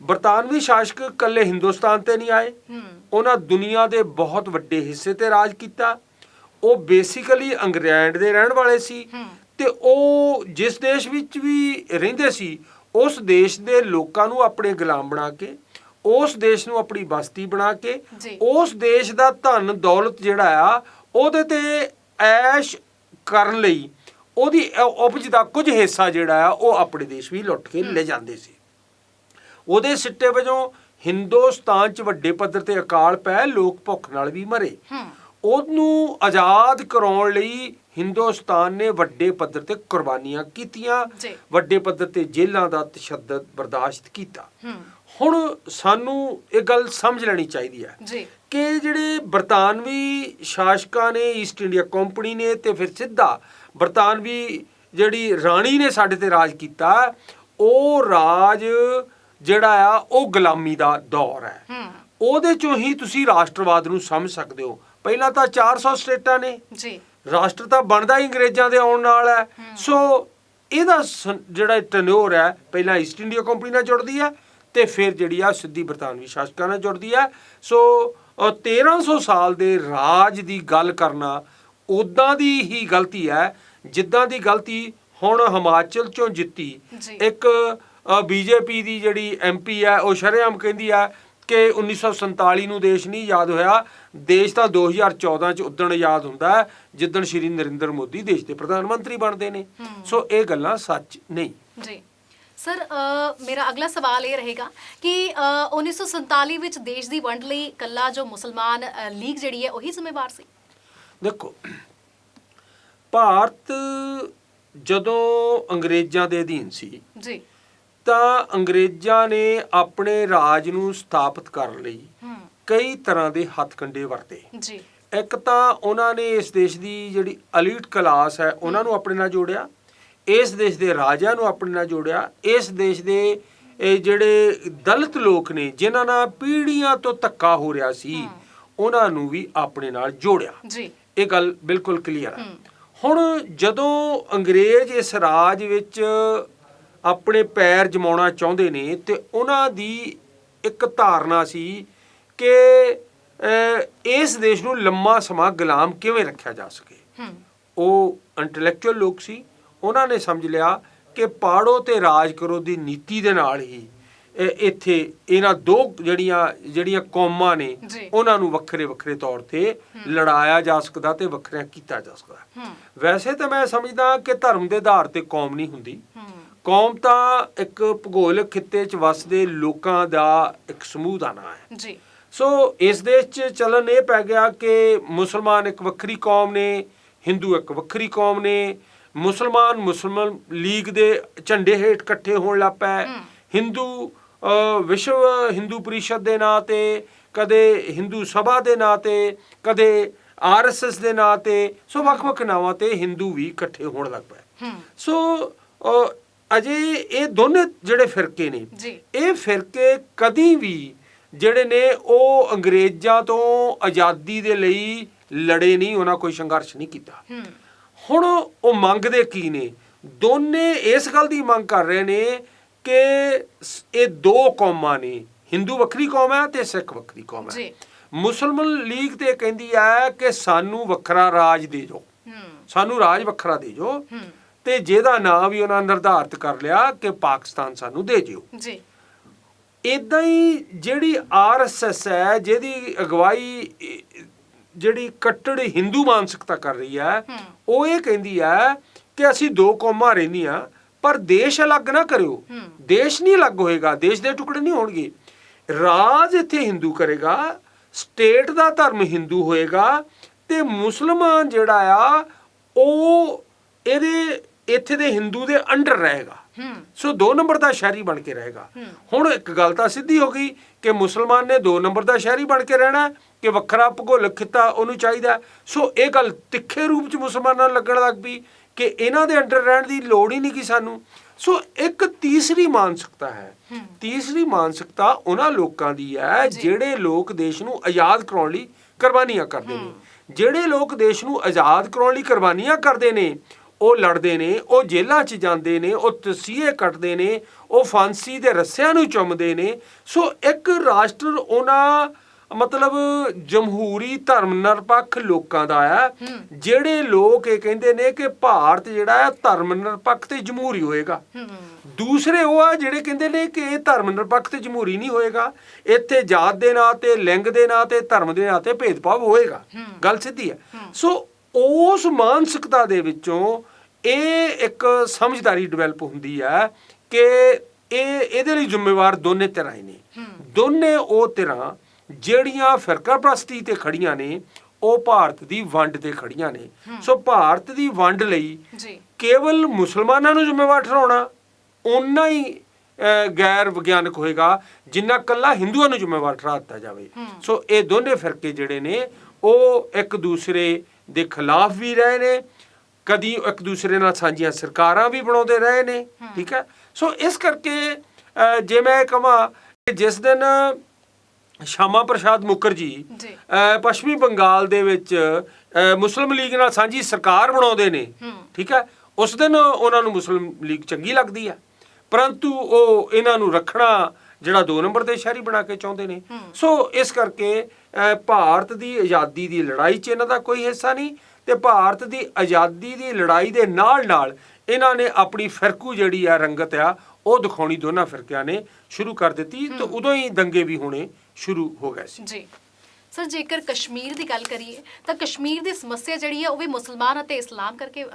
ਬਰਤਾਨਵੀ ਸ਼ਾਸਕ ਇਕੱਲੇ ਹਿੰਦੁਸਤਾਨ ਤੇ ਨਹੀਂ ਆਏ। ਉਹਨਾਂ ਦੁਨੀਆ ਦੇ ਬਹੁਤ ਵੱਡੇ ਹਿੱਸੇ ਤੇ ਰਾਜ ਕੀਤਾ। ਉਹ ਬੇਸਿਕਲੀ ਇੰਗਲੈਂਡ ਦੇ ਰਹਿਣ ਵਾਲੇ ਸੀ ਤੇ ਉਹ ਜਿਸ ਦੇਸ਼ ਵਿੱਚ ਵੀ ਰਹਿੰਦੇ ਸੀ ਉਸ ਦੇਸ਼ ਦੇ ਲੋਕਾਂ ਨੂੰ ਆਪਣੇ ਗੁਲਾਮ ਬਣਾ ਕੇ ਉਸ ਦੇਸ਼ ਨੂੰ ਆਪਣੀ ਬਸਤੀ ਬਣਾ ਕੇ। ਉਸ ਦੇਸ਼ ਦਾ ਧਨ ਦੌਲਤ ਜਿਹੜਾ ਆ ਉਹਦੇ ਤੇ ਐਸ਼ ਕਰਨ ਲਈ ਉਹਦੀ ਉਪਜ ਦਾ ਕੁਝ ਹਿੱਸਾ ਜਿਹੜਾ ਆ ਉਹ ਆਪਣੇ ਦੇਸ਼ ਵੀ ਲੁੱਟ ਕੇ ਲੈ ਜਾਂਦੇ ਸੀ। ਉਹਦੇ ਸਿੱਟੇ ਵਜੋਂ ਹਿੰਦੁਸਤਾਨ 'ਚ ਵੱਡੇ ਪੱਧਰ ਤੇ ਅਕਾਲ ਪੈ ਲੋਕ ਭੁੱਖ ਨਾਲ ਵੀ ਮਰੇ। ਉਹਨੂੰ ਆਜ਼ਾਦ ਕਰਾਉਣ ਲਈ ਹਿੰਦੁਸਤਾਨ ਨੇ ਵੱਡੇ ਪੱਧਰ ਤੇ ਕੁਰਬਾਨੀਆਂ ਕੀਤੀਆਂ। ਵੱਡੇ ਪੱਧਰ ਤੇ ਜੇਲ੍ਹਾਂ ਦਾ ਤਸ਼ੱਦਦ ਬਰਦਾਸ਼ਤ ਕੀਤਾ। ਹੁਣ ਸਾਨੂੰ ਇਹ ਗੱਲ ਸਮਝ ਲੈਣੀ ਚਾਹੀਦੀ ਹੈ। ਜੀ। ਕਿ ਜਿਹੜੇ ਬਰਤਾਨਵੀ ਸ਼ਾਸਕਾਂ ਨੇ ਈਸਟ ਇੰਡੀਆ ਕੰਪਨੀ ਨੇ ਤੇ ਫਿਰ ਸਿੱਧਾ ਬਰਤਾਨਵੀ ਜਿਹੜੀ ਰਾਣੀ ਨੇ ਸਾਡੇ ਤੇ ਰਾਜ ਕੀਤਾ ਉਹ ਰਾਜ ਜਿਹੜਾ ਆ ਉਹ ਗੁਲਾਮੀ ਦਾ ਦੌਰ ਹੈ। ਉਹਦੇ ਚੋਂ ਹੀ ਤੁਸੀਂ ਰਾਸ਼ਟਰਵਾਦ ਨੂੰ ਸਮਝ ਸਕਦੇ ਹੋ। ਪਹਿਲਾਂ ਤਾਂ 400 ਸਟੇਟਾਂ ਨੇ। ਜੀ। ਰਾਸ਼ਟਰ ਤਾਂ ਬਣਦਾ ਹੀ ਅੰਗਰੇਜ਼ਾਂ ਦੇ ਆਉਣ ਨਾਲ ਹੈ। ਸੋ ਇਹਦਾ ਜਿਹੜਾ ਟਨੋਰ ਹੈ ਪਹਿਲਾਂ ਈਸਟ ਇੰਡੀਆ ਕੰਪਨੀ ਨਾਲ ਜੁੜਦੀ ਹੈ ਤੇ ਫਿਰ ਜਿਹੜੀ ਆ ਸਿੱਧੀ ਬਰਤਾਨਵੀ ਸ਼ਾਸਕਾਂ ਨਾਲ ਜੁੜਦੀ ਹੈ। ਸੋ 1300 ਸਾਲ ਦੇ ਰਾਜ ਦੀ ਗੱਲ ਕਰਨਾ ਉਦਾਂ ਦੀ ਹੀ ਗਲਤੀ ਹੈ ਜਿੱਦਾਂ ਦੀ ਗਲਤੀ ਹੁਣ ਹਿਮਾਚਲ ਚੋਂ ਜਿੱਤੀ। ਇੱਕ ਬੀਜੇਪੀ ਦੀ ਜਿਹੜੀ ਐਮਪੀ ਹੈ ਉਹ ਸ਼ਰੇਆਮ ਕਹਿੰਦੀ ਆ ਕਿ 1947 ਨੂੰ ਦੇਸ਼ ਨਹੀਂ ਯਾਦ ਹੋਇਆ। ਦੇਸ਼ ਤਾਂ 2014 ਚ ਉਦਣ ਯਾਦ ਹੁੰਦਾ ਜਿੱਦਣ ਸ਼੍ਰੀ ਨਰਿੰਦਰ ਮੋਦੀ ਦੇਸ਼ ਦੇ ਪ੍ਰਧਾਨ ਮੰਤਰੀ ਬਣਦੇ ਨੇ। ਸੋ ਇਹ ਗੱਲਾਂ ਸੱਚ ਨਹੀਂ। ਜੀ। ਸਰ ਮੇਰਾ ਅਗਲਾ ਸਵਾਲ ਇਹ ਰਹੇਗਾ ਕਿ ਅ, 1947 ਵਿੱਚ ਦੇਸ਼ ਦੀ ਵੰਡ ਲਈ ਕੱਲਾ ਜੋ ਮੁਸਲਮਾਨ ਲੀਗ ਜਿਹੜੀ ਹੈ ਉਹੀ ਜ਼ਿੰਮੇਵਾਰ ਸੀ? ਦੇਖੋ ਭਾਰਤ ਜਦੋਂ ਅੰਗਰੇਜ਼ਾਂ ਦੇ ਅਧੀਨ ਸੀ ਜੀ। ਤਾਂ ਅੰਗਰੇਜ਼ਾਂ ਨੇ ਆਪਣੇ ਰਾਜ ਨੂੰ ਸਥਾਪਿਤ ਕਰਨ ਲਈ। ਕਈ ਤਰ੍ਹਾਂ ਦੇ ਹੱਥਕੰਡੇ ਵਰਤੇ। ਜੀ। ਇੱਕ ਤਾਂ ਉਹਨਾਂ ਨੇ ਇਸ ਦੇਸ਼ ਦੀ ਜਿਹੜੀ ਅਲੀਟ ਕਲਾਸ ਹੈ ਉਹਨਾਂ ਨੂੰ ਆਪਣੇ ਨਾਲ ਜੋੜਿਆ। ਇਸ ਦੇਸ਼ ਦੇ ਰਾਜਿਆਂ ਨੂੰ ਆਪਣੇ ਨਾਲ ਜੋੜਿਆ ਇਸ ਦੇਸ਼ ਦੇ ਇਹ ਜਿਹੜੇ ਦਲਿਤ ਲੋਕ ਨੇ ਜਿਨ੍ਹਾਂ ਨਾਲ ਪੀੜ੍ਹੀਆਂ ਤੋਂ ਧੱਕਾ ਹੋ ਰਿਹਾ ਸੀ ਉਹਨਾਂ ਨੂੰ ਵੀ ਆਪਣੇ ਨਾਲ ਜੋੜਿਆ। ਜੀ। ਇਹ ਗੱਲ ਬਿਲਕੁਲ ਕਲੀਅਰ ਹੈ। ਹੁਣ ਜਦੋਂ ਅੰਗਰੇਜ਼ ਇਸ ਰਾਜ ਵਿੱਚ ਆਪਣੇ ਪੈਰ ਜਮਾਉਣਾ ਚਾਹੁੰਦੇ ਨੇ ਤੇ ਉਹਨਾਂ ਦੀ ਇੱਕ ਧਾਰਨਾ ਸੀ ਕਿ ਇਸ ਦੇਸ਼ ਨੂੰ ਲੰਮਾ ਸਮਾਂ ਗੁਲਾਮ ਕਿਵੇਂ ਰੱਖਿਆ ਜਾ ਸਕੇ। ਉਹ ਇੰਟੈਲੈਕਚੁਅਲ ਲੋਕ ਸੀ। ਉਹਨਾਂ ਨੇ ਸਮਝ ਲਿਆ ਕਿ ਪਾੜੋ ਤੇ ਰਾਜ ਕਰੋ ਦੀ ਨੀਤੀ ਦੇ ਨਾਲ ਹੀ ਇੱਥੇ ਇਹਨਾਂ ਦੋ ਜਿਹੜੀਆਂ ਜਿਹੜੀਆਂ ਕੌਮਾਂ ਨੇ। ਉਹਨਾਂ ਨੂੰ ਵੱਖਰੇ ਵੱਖਰੇ ਤੌਰ ਤੇ ਲੜਾਇਆ ਜਾ ਸਕਦਾ ਤੇ ਵੱਖਰਿਆਂ ਕੀਤਾ ਜਾ ਸਕਦਾ। ਵੈਸੇ ਤਾਂ ਮੈਂ ਸਮਝਦਾ ਕਿ ਧਰਮ ਦੇ ਆਧਾਰ ਤੇ ਕੌਮ ਨਹੀਂ ਹੁੰਦੀ। ਕੌਮ ਤਾਂ ਇੱਕ ਭੂਗੋਲਿਕ ਖਿੱਤੇ 'ਚ ਵੱਸਦੇ ਲੋਕਾਂ ਦਾ ਇੱਕ ਸਮੂਹ ਦਾ ਨਾਂ ਹੈ। ਜੀ। ਸੋ ਇਸ ਦੇਸ਼ 'ਚ ਚੱਲਣ ਇਹ ਪੈ ਗਿਆ ਕਿ ਮੁਸਲਮਾਨ ਇੱਕ ਵੱਖਰੀ ਕੌਮ ਨੇ ਹਿੰਦੂ ਇੱਕ ਵੱਖਰੀ ਕੌਮ ਨੇ ਮੁਸਲਮਾਨ ਮੁਸਲਮਾਨ ਲੀਗ ਦੇ ਝੰਡੇ ਹੇਠ ਇਕੱਠੇ ਹੋਣ ਲੱਗ ਪਏ। ਹਿੰਦੂ ਵਿਸ਼ਵ ਹਿੰਦੂ ਪਰਿਸ਼ਦ ਦੇ ਨਾਂ ਤੇ ਕਦੇ ਹਿੰਦੂ ਸਭਾ ਦੇ ਨਾਂ ਤੇ ਕਦੇ ਆਰਐਸਐਸ ਦੇ ਨਾਂ ਤੇ ਸੋ ਵੱਖ-ਵੱਖ ਨਾਵਾਂ ਤੇ ਹਿੰਦੂ ਵੀ ਇਕੱਠੇ ਹੋਣ ਲੱਗ ਪਏ। ਸੋ ਅਜੇ ਇਹ ਦੋਨੇ ਜਿਹੜੇ ਫਿਰਕੇ ਨੇ ਇਹ ਫਿਰਕੇ ਕਦੀ ਵੀ ਜਿਹੜੇ ਨੇ ਉਹ ਅੰਗਰੇਜ਼ਾਂ ਤੋਂ ਆਜ਼ਾਦੀ ਦੇ ਲਈ ਲੜੇ ਨਹੀਂ ਉਹਨਾਂ ਕੋਈ ਸੰਘਰਸ਼ ਨਹੀਂ ਕੀਤਾ। ਹੁਣ ਉਹ ਮੰਗਦੇ ਕੀ ਨੇ? ਦੋਨੇ ਇਸ ਗੱਲ ਦੀ ਮੰਗ ਕਰ ਰਹੇ ਨੇ ਕਿ ਇਹ ਦੋ ਕੌਮਾਂ ਨੇ। ਹਿੰਦੂ ਵੱਖਰੀ ਕੌਮ ਹੈ ਤੇ ਸਿੱਖ ਵੱਖਰੀ ਕੌਮ ਹੈ। ਜੀ। ਮੁਸਲਮਾਨ ਲੀਗ ਤੇ ਕਹਿੰਦੀ ਹੈ ਕਿ ਸਾਨੂੰ ਵੱਖਰਾ ਰਾਜ ਦੇ ਹੂੰ। ਸਾਨੂੰ ਰਾਜ ਵੱਖਰਾ ਦੇ ਹੂੰ। ਤੇ ਜਿਹਦਾ ਨਾਂ ਵੀ ਉਹਨਾਂ ਨਿਰਧਾਰਤ ਕਰ ਲਿਆ ਕਿ ਪਾਕਿਸਤਾਨ ਸਾਨੂੰ ਦੇ ਜਿਓ ਜੀ। ਇਦਾਂ ਹੀ ਜਿਹੜੀ ਆਰਐਸਐਸ ਹੈ ਜਿਹਦੀ ਅਗਵਾਈ ਜਿਹੜੀ ਕੱਟੜ ਹਿੰਦੂ ਮਾਨਸਿਕਤਾ ਕਰ ਰਹੀ ਹੈ। ਉਹ ਇਹ ਕਹਿੰਦੀ ਹੈ ਕਿ ਅਸੀਂ ਦੋ ਕੌਮਾਂ ਰਹਿੰਦੀਆਂ ਪਰ ਦੇਸ਼ ਅਲੱਗ ਨਾ ਕਰਿਓ। ਦੇਸ਼ ਨਹੀਂ ਅਲੱਗ ਹੋਏਗਾ ਦੇਸ਼ ਦੇ ਟੁਕੜੇ ਨਹੀਂ ਹੋਣਗੇ ਰਾਜ ਇੱਥੇ ਹਿੰਦੂ ਕਰੇਗਾ ਸਟੇਟ ਦਾ ਧਰਮ ਹਿੰਦੂ ਹੋਏਗਾ ਤੇ ਮੁਸਲਮਾਨ ਜਿਹੜਾ ਆ ਉਹ ਇਹਦੇ ਇੱਥੇ ਦੇ ਹਿੰਦੂ ਦੇ ਅੰਡਰ ਰਹੇਗਾ ਸੋ ਦੋ ਨੰਬਰ ਦਾ ਸ਼ਹਿਰੀ ਬਣ ਕੇ ਰਹੇਗਾ। ਹੁਣ ਇੱਕ ਗੱਲ ਤਾਂ ਸਿੱਧੀ ਹੋ ਗਈ ਕਿ ਮੁਸਲਮਾਨ ਨੇ ਦੋ ਨੰਬਰ ਦਾ ਸ਼ਹਿਰੀ ਬਣ ਕੇ ਰਹਿਣਾ ਕਿ ਵੱਖਰਾ ਭੂਗੋਲਿਕ ਖਿੱਤਾ ਉਹਨੂੰ ਚਾਹੀਦਾ। ਸੋ ਇਹ ਗੱਲ ਤਿੱਖੇ ਰੂਪ ਚ ਮੁਸਲਮਾਨਾਂ ਨੂੰ ਲੱਗਣ ਲੱਗ ਪਈ ਕਿ ਇਹਨਾਂ ਦੇ ਅੰਡਰ ਰਹਿਣ ਦੀ ਲੋੜ ਹੀ ਨਹੀਂ ਕਿ ਸਾਨੂੰ ਸੋ ਇੱਕ ਤੀਸਰੀ ਮਾਨਸਿਕਤਾ ਹੈ। ਤੀਸਰੀ ਮਾਨਸਿਕਤਾ ਉਹਨਾਂ ਲੋਕਾਂ ਦੀ ਹੈ। ਜਿਹੜੇ ਲੋਕ ਦੇਸ਼ ਨੂੰ ਆਜ਼ਾਦ ਕਰਾਉਣ ਲਈ ਕੁਰਬਾਨੀਆਂ ਕਰਦੇ ਨੇ ਜਿਹੜੇ ਲੋਕ ਦੇਸ਼ ਨੂੰ ਆਜ਼ਾਦ ਕਰਾਉਣ ਲਈ ਕੁਰਬਾਨੀਆਂ ਕਰਦੇ ਨੇ ਉਹ ਲੜਦੇ ਨੇ ਉਹ ਜੇਲ੍ਹਾਂ 'ਚ ਜਾਂਦੇ ਨੇ ਉਹ ਤਸੀਹੇ ਕੱਟਦੇ ਨੇ ਉਹ ਫਾਂਸੀ ਦੇ ਰੱਸਿਆਂ ਨੂੰ ਚੁੰਮਦੇ ਨੇ ਸੋ ਇੱਕ ਰਾਸ਼ਟਰ ਉਹਨਾਂ ਮਤਲਬ ਜਮਹੂਰੀ ਧਰਮ ਨਿਰਪੱਖ ਲੋਕਾਂ ਦਾ ਆ। ਜਿਹੜੇ ਲੋਕ ਇਹ ਕਹਿੰਦੇ ਨੇ ਕਿ ਭਾਰਤ ਜਿਹੜਾ ਹੈ ਧਰਮ ਨਿਰਪੱਖ ਤੇ ਜਮਹੂਰੀ ਹੋਏਗਾ ਦੂਸਰੇ ਉਹ ਆ ਜਿਹੜੇ ਕਹਿੰਦੇ ਨੇ ਕਿ ਇਹ ਧਰਮ ਨਿਰਪੱਖ ਤੇ ਜਮਹੂਰੀ ਨਹੀਂ ਹੋਏਗਾ ਇੱਥੇ ਜਾਤ ਦੇ ਨਾਂ ਤੇ ਲਿੰਗ ਦੇ ਨਾਂ ਤੇ ਧਰਮ ਦੇ ਨਾਂ ਤੇ ਭੇਦਭਾਵ ਹੋਏਗਾ। ਗੱਲ ਸਿੱਧੀ ਹੂੰ। ਸੋ ਉਸ ਮਾਨਸਿਕਤਾ ਦੇ ਵਿੱਚੋਂ ਇਹ ਇੱਕ ਸਮਝਦਾਰੀ ਡਿਵੈਲਪ ਹੁੰਦੀ ਹੈ ਕਿ ਇਹ ਇਹਦੇ ਲਈ ਜ਼ਿੰਮੇਵਾਰ ਦੋਨੇ ਧਿਰਾਂ ਹੀ ਨੇ। ਦੋਨੇ ਉਹ ਧਿਰਾਂ ਜਿਹੜੀਆਂ ਫਿਰਕਾ ਪ੍ਰਸਤੀ ਤੇ ਖੜੀਆਂ ਨੇ ਉਹ ਭਾਰਤ ਦੀ ਵੰਡ ਤੇ ਖੜੀਆਂ ਨੇ। ਸੋ ਭਾਰਤ ਦੀ ਵੰਡ ਲਈ ਜੀ। ਕੇਵਲ ਮੁਸਲਮਾਨਾਂ ਨੂੰ ਜ਼ਿੰਮੇਵਾਰ ਠਹਿਰਾਉਣਾ ਓਨਾ ਹੀ ਗੈਰ ਵਿਗਿਆਨਕ ਹੋਏਗਾ ਜਿੰਨਾ ਕੱਲਾ ਹਿੰਦੂਆਂ ਨੂੰ ਜ਼ਿੰਮੇਵਾਰ ਠਹਿਰਾ ਦਿੱਤਾ ਜਾਵੇ। ਸੋ ਇਹ ਦੋਨੇ ਫਿਰਕੇ ਜਿਹੜੇ ਨੇ ਉਹ ਇੱਕ ਦੂਸਰੇ ਦੇ ਖਿਲਾਫ ਵੀ ਰਹੇ ਨੇ ਕਦੀ ਇੱਕ ਦੂਸਰੇ ਨਾਲ ਸਾਂਝੀਆਂ ਸਰਕਾਰਾਂ ਵੀ ਬਣਾਉਂਦੇ ਰਹੇ ਨੇ ਠੀਕ ਹੈ? ਸੋ ਇਸ ਕਰਕੇ ਜੇ ਮੈਂ ਕਹਾਂ ਕਿ ਜਿਸ ਦਿਨ ਸ਼ਾਮਾ ਪ੍ਰਸਾਦ ਮੁਖਰਜੀ ਪੱਛਮੀ ਬੰਗਾਲ ਦੇ ਵਿੱਚ ਮੁਸਲਿਮ ਲੀਗ ਨਾਲ ਸਾਂਝੀ ਸਰਕਾਰ ਬਣਾਉਂਦੇ ਨੇ। ਠੀਕ ਹੈ? ਉਸ ਦਿਨ ਉਹਨਾਂ ਨੂੰ ਮੁਸਲਿਮ ਲੀਗ ਚੰਗੀ ਲੱਗਦੀ ਹੈ। ਪਰੰਤੂ ਉਹ ਇਹਨਾਂ ਨੂੰ ਰੱਖਣਾ ਜਿਹੜਾ ਦੋ ਨੰਬਰ ਦੇ ਸ਼ਹਿਰੀ ਬਣਾ ਕੇ ਚਾਹੁੰਦੇ ਨੇ। ਸੋ ਇਸ ਕਰਕੇ ਭਾਰਤ ਦੀ ਆਜ਼ਾਦੀ ਦੀ ਲੜਾਈ 'ਚ ਇਹਨਾਂ ਦਾ ਕੋਈ ਹਿੱਸਾ ਨਹੀਂ ਤੇ ਭਾਰਤ ਦੀ ਆਜ਼ਾਦੀ ਦੀ ਲੜਾਈ ਦੇ ਨਾਲ ਨਾਲ ਇਹਨਾਂ ਨੇ ਆਪਣੀ ਫਿਰਕੂ ਜਿਹੜੀ ਆ ਰੰਗਤ ਆ ਉਹ ਦਿਖਾਉਣੀ ਦੋਨਾਂ ਫਿਰਕਿਆਂ ਨੇ ਸ਼ੁਰੂ ਕਰ ਦਿੱਤੀ ਤੇ ਉਦੋਂ ਹੀ ਦੰਗੇ ਵੀ ਹੋਣੇ ਸ਼ੁਰੂ ਹੋ ਗਏ ਸੀ। ਜੀ। ਸਰ ਜੇਕਰ ਕਸ਼ਮੀਰ ਦੀ ਗੱਲ ਕਰੀਏ ਤਾਂ ਕਸ਼ਮੀਰ ਦੀ ਸਮੱਸਿਆ ਜਿਹੜੀ ਹੈ ਉਹ ਵੀ ਮੁਸਲਮਾਨ ਅਤੇ ਇਸਲਾਮ ਕਰਕੇ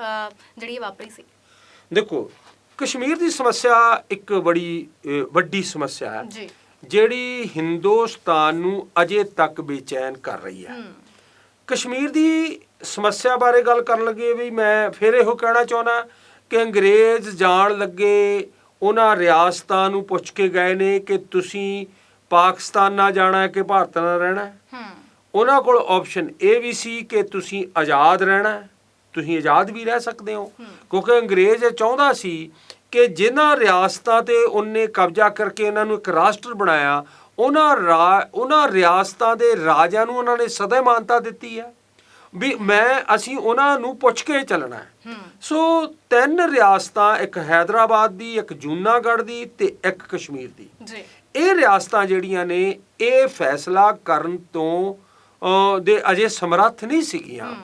ਜਿਹੜੀ ਵਾਪਰੀ ਸੀ। ਦੇਖੋ ਕਸ਼ਮੀਰ ਦੀ ਸਮੱਸਿਆ ਇੱਕ ਬੜੀ ਵੱਡੀ ਸਮੱਸਿਆ ਹੈ ਜੀ। ਜਿਹੜੀ ਹਿੰਦੁਸਤਾਨ ਨੂੰ ਅਜੇ ਤੱਕ ਬੇਚੈਨ ਕਰ ਰਹੀ ਹੂੰ। ਕਸ਼ਮੀਰ ਦੀ ਸਮੱਸਿਆ ਬਾਰੇ ਗੱਲ ਕਰਨ ਲੱਗੇ ਵੀ ਮੈਂ ਫਿਰ ਇਹੋ ਕਹਿਣਾ ਚਾਹੁੰਦਾ ਕਿ ਅੰਗਰੇਜ਼ ਜਾਣ ਲੱਗੇ ਉਹਨਾਂ ਰਿਆਸਤਾਂ ਨੂੰ ਪੁੱਛ ਕੇ ਗਏ ਨੇ ਕਿ ਤੁਸੀਂ ਪਾਕਿਸਤਾਨ ਨਾਲ ਜਾਣਾ ਹੈ ਕਿ ਭਾਰਤ ਨਾਲ ਰਹਿਣਾ ਹੈ। ਹੂੰ। ਉਹਨਾਂ ਕੋਲ ਆਪਸ਼ਨ ਇਹ ਵੀ ਸੀ ਕਿ ਤੁਸੀਂ ਆਜ਼ਾਦ ਰਹਿਣਾ ਹੈ। ਤੁਸੀਂ ਆਜ਼ਾਦ ਵੀ ਰਹਿ ਸਕਦੇ ਹੋ। ਕਿਉਂਕਿ ਅੰਗਰੇਜ਼ ਇਹ ਚਾਹੁੰਦਾ ਸੀ ਕਿ ਜਿਨ੍ਹਾਂ ਰਿਆਸਤਾਂ ਤੇ ਉਹਨੇ ਕਬਜ਼ਾ ਕਰਕੇ ਇਹਨਾਂ ਨੂੰ ਇੱਕ ਰਾਸ਼ਟਰ ਬਣਾਇਆ ਉਹਨਾਂ ਰਾ- ਉਹਨਾਂ ਰਿਆਸਤਾਂ ਦੇ ਰਾਜਿਆਂ ਨੂੰ ਉਹਨਾਂ ਨੇ ਸਦਾ ਮਾਨਤਾ ਦਿੱਤੀ ਹੈ ਵੀ ਮੈਂ ਅਸੀਂ ਉਹਨਾਂ ਨੂੰ ਪੁੱਛ ਕੇ ਚੱਲਣਾ ਹੈ। ਸੋ ਤਿੰਨ ਰਿਆਸਤਾਂ ਇੱਕ ਹੈਦਰਾਬਾਦ ਦੀ ਇੱਕ ਜੂਨਾਗੜ੍ਹ ਦੀ ਤੇ ਇੱਕ ਕਸ਼ਮੀਰ ਦੀ। ਜੀ। ਇਹ ਰਿਆਸਤਾਂ ਜਿਹੜੀਆਂ ਨੇ ਇਹ ਫੈਸਲਾ ਕਰਨ ਤੋਂ ਦੇ ਅਜੇ ਸਮਰੱਥ ਨਹੀਂ ਸੀਗੀਆਂ।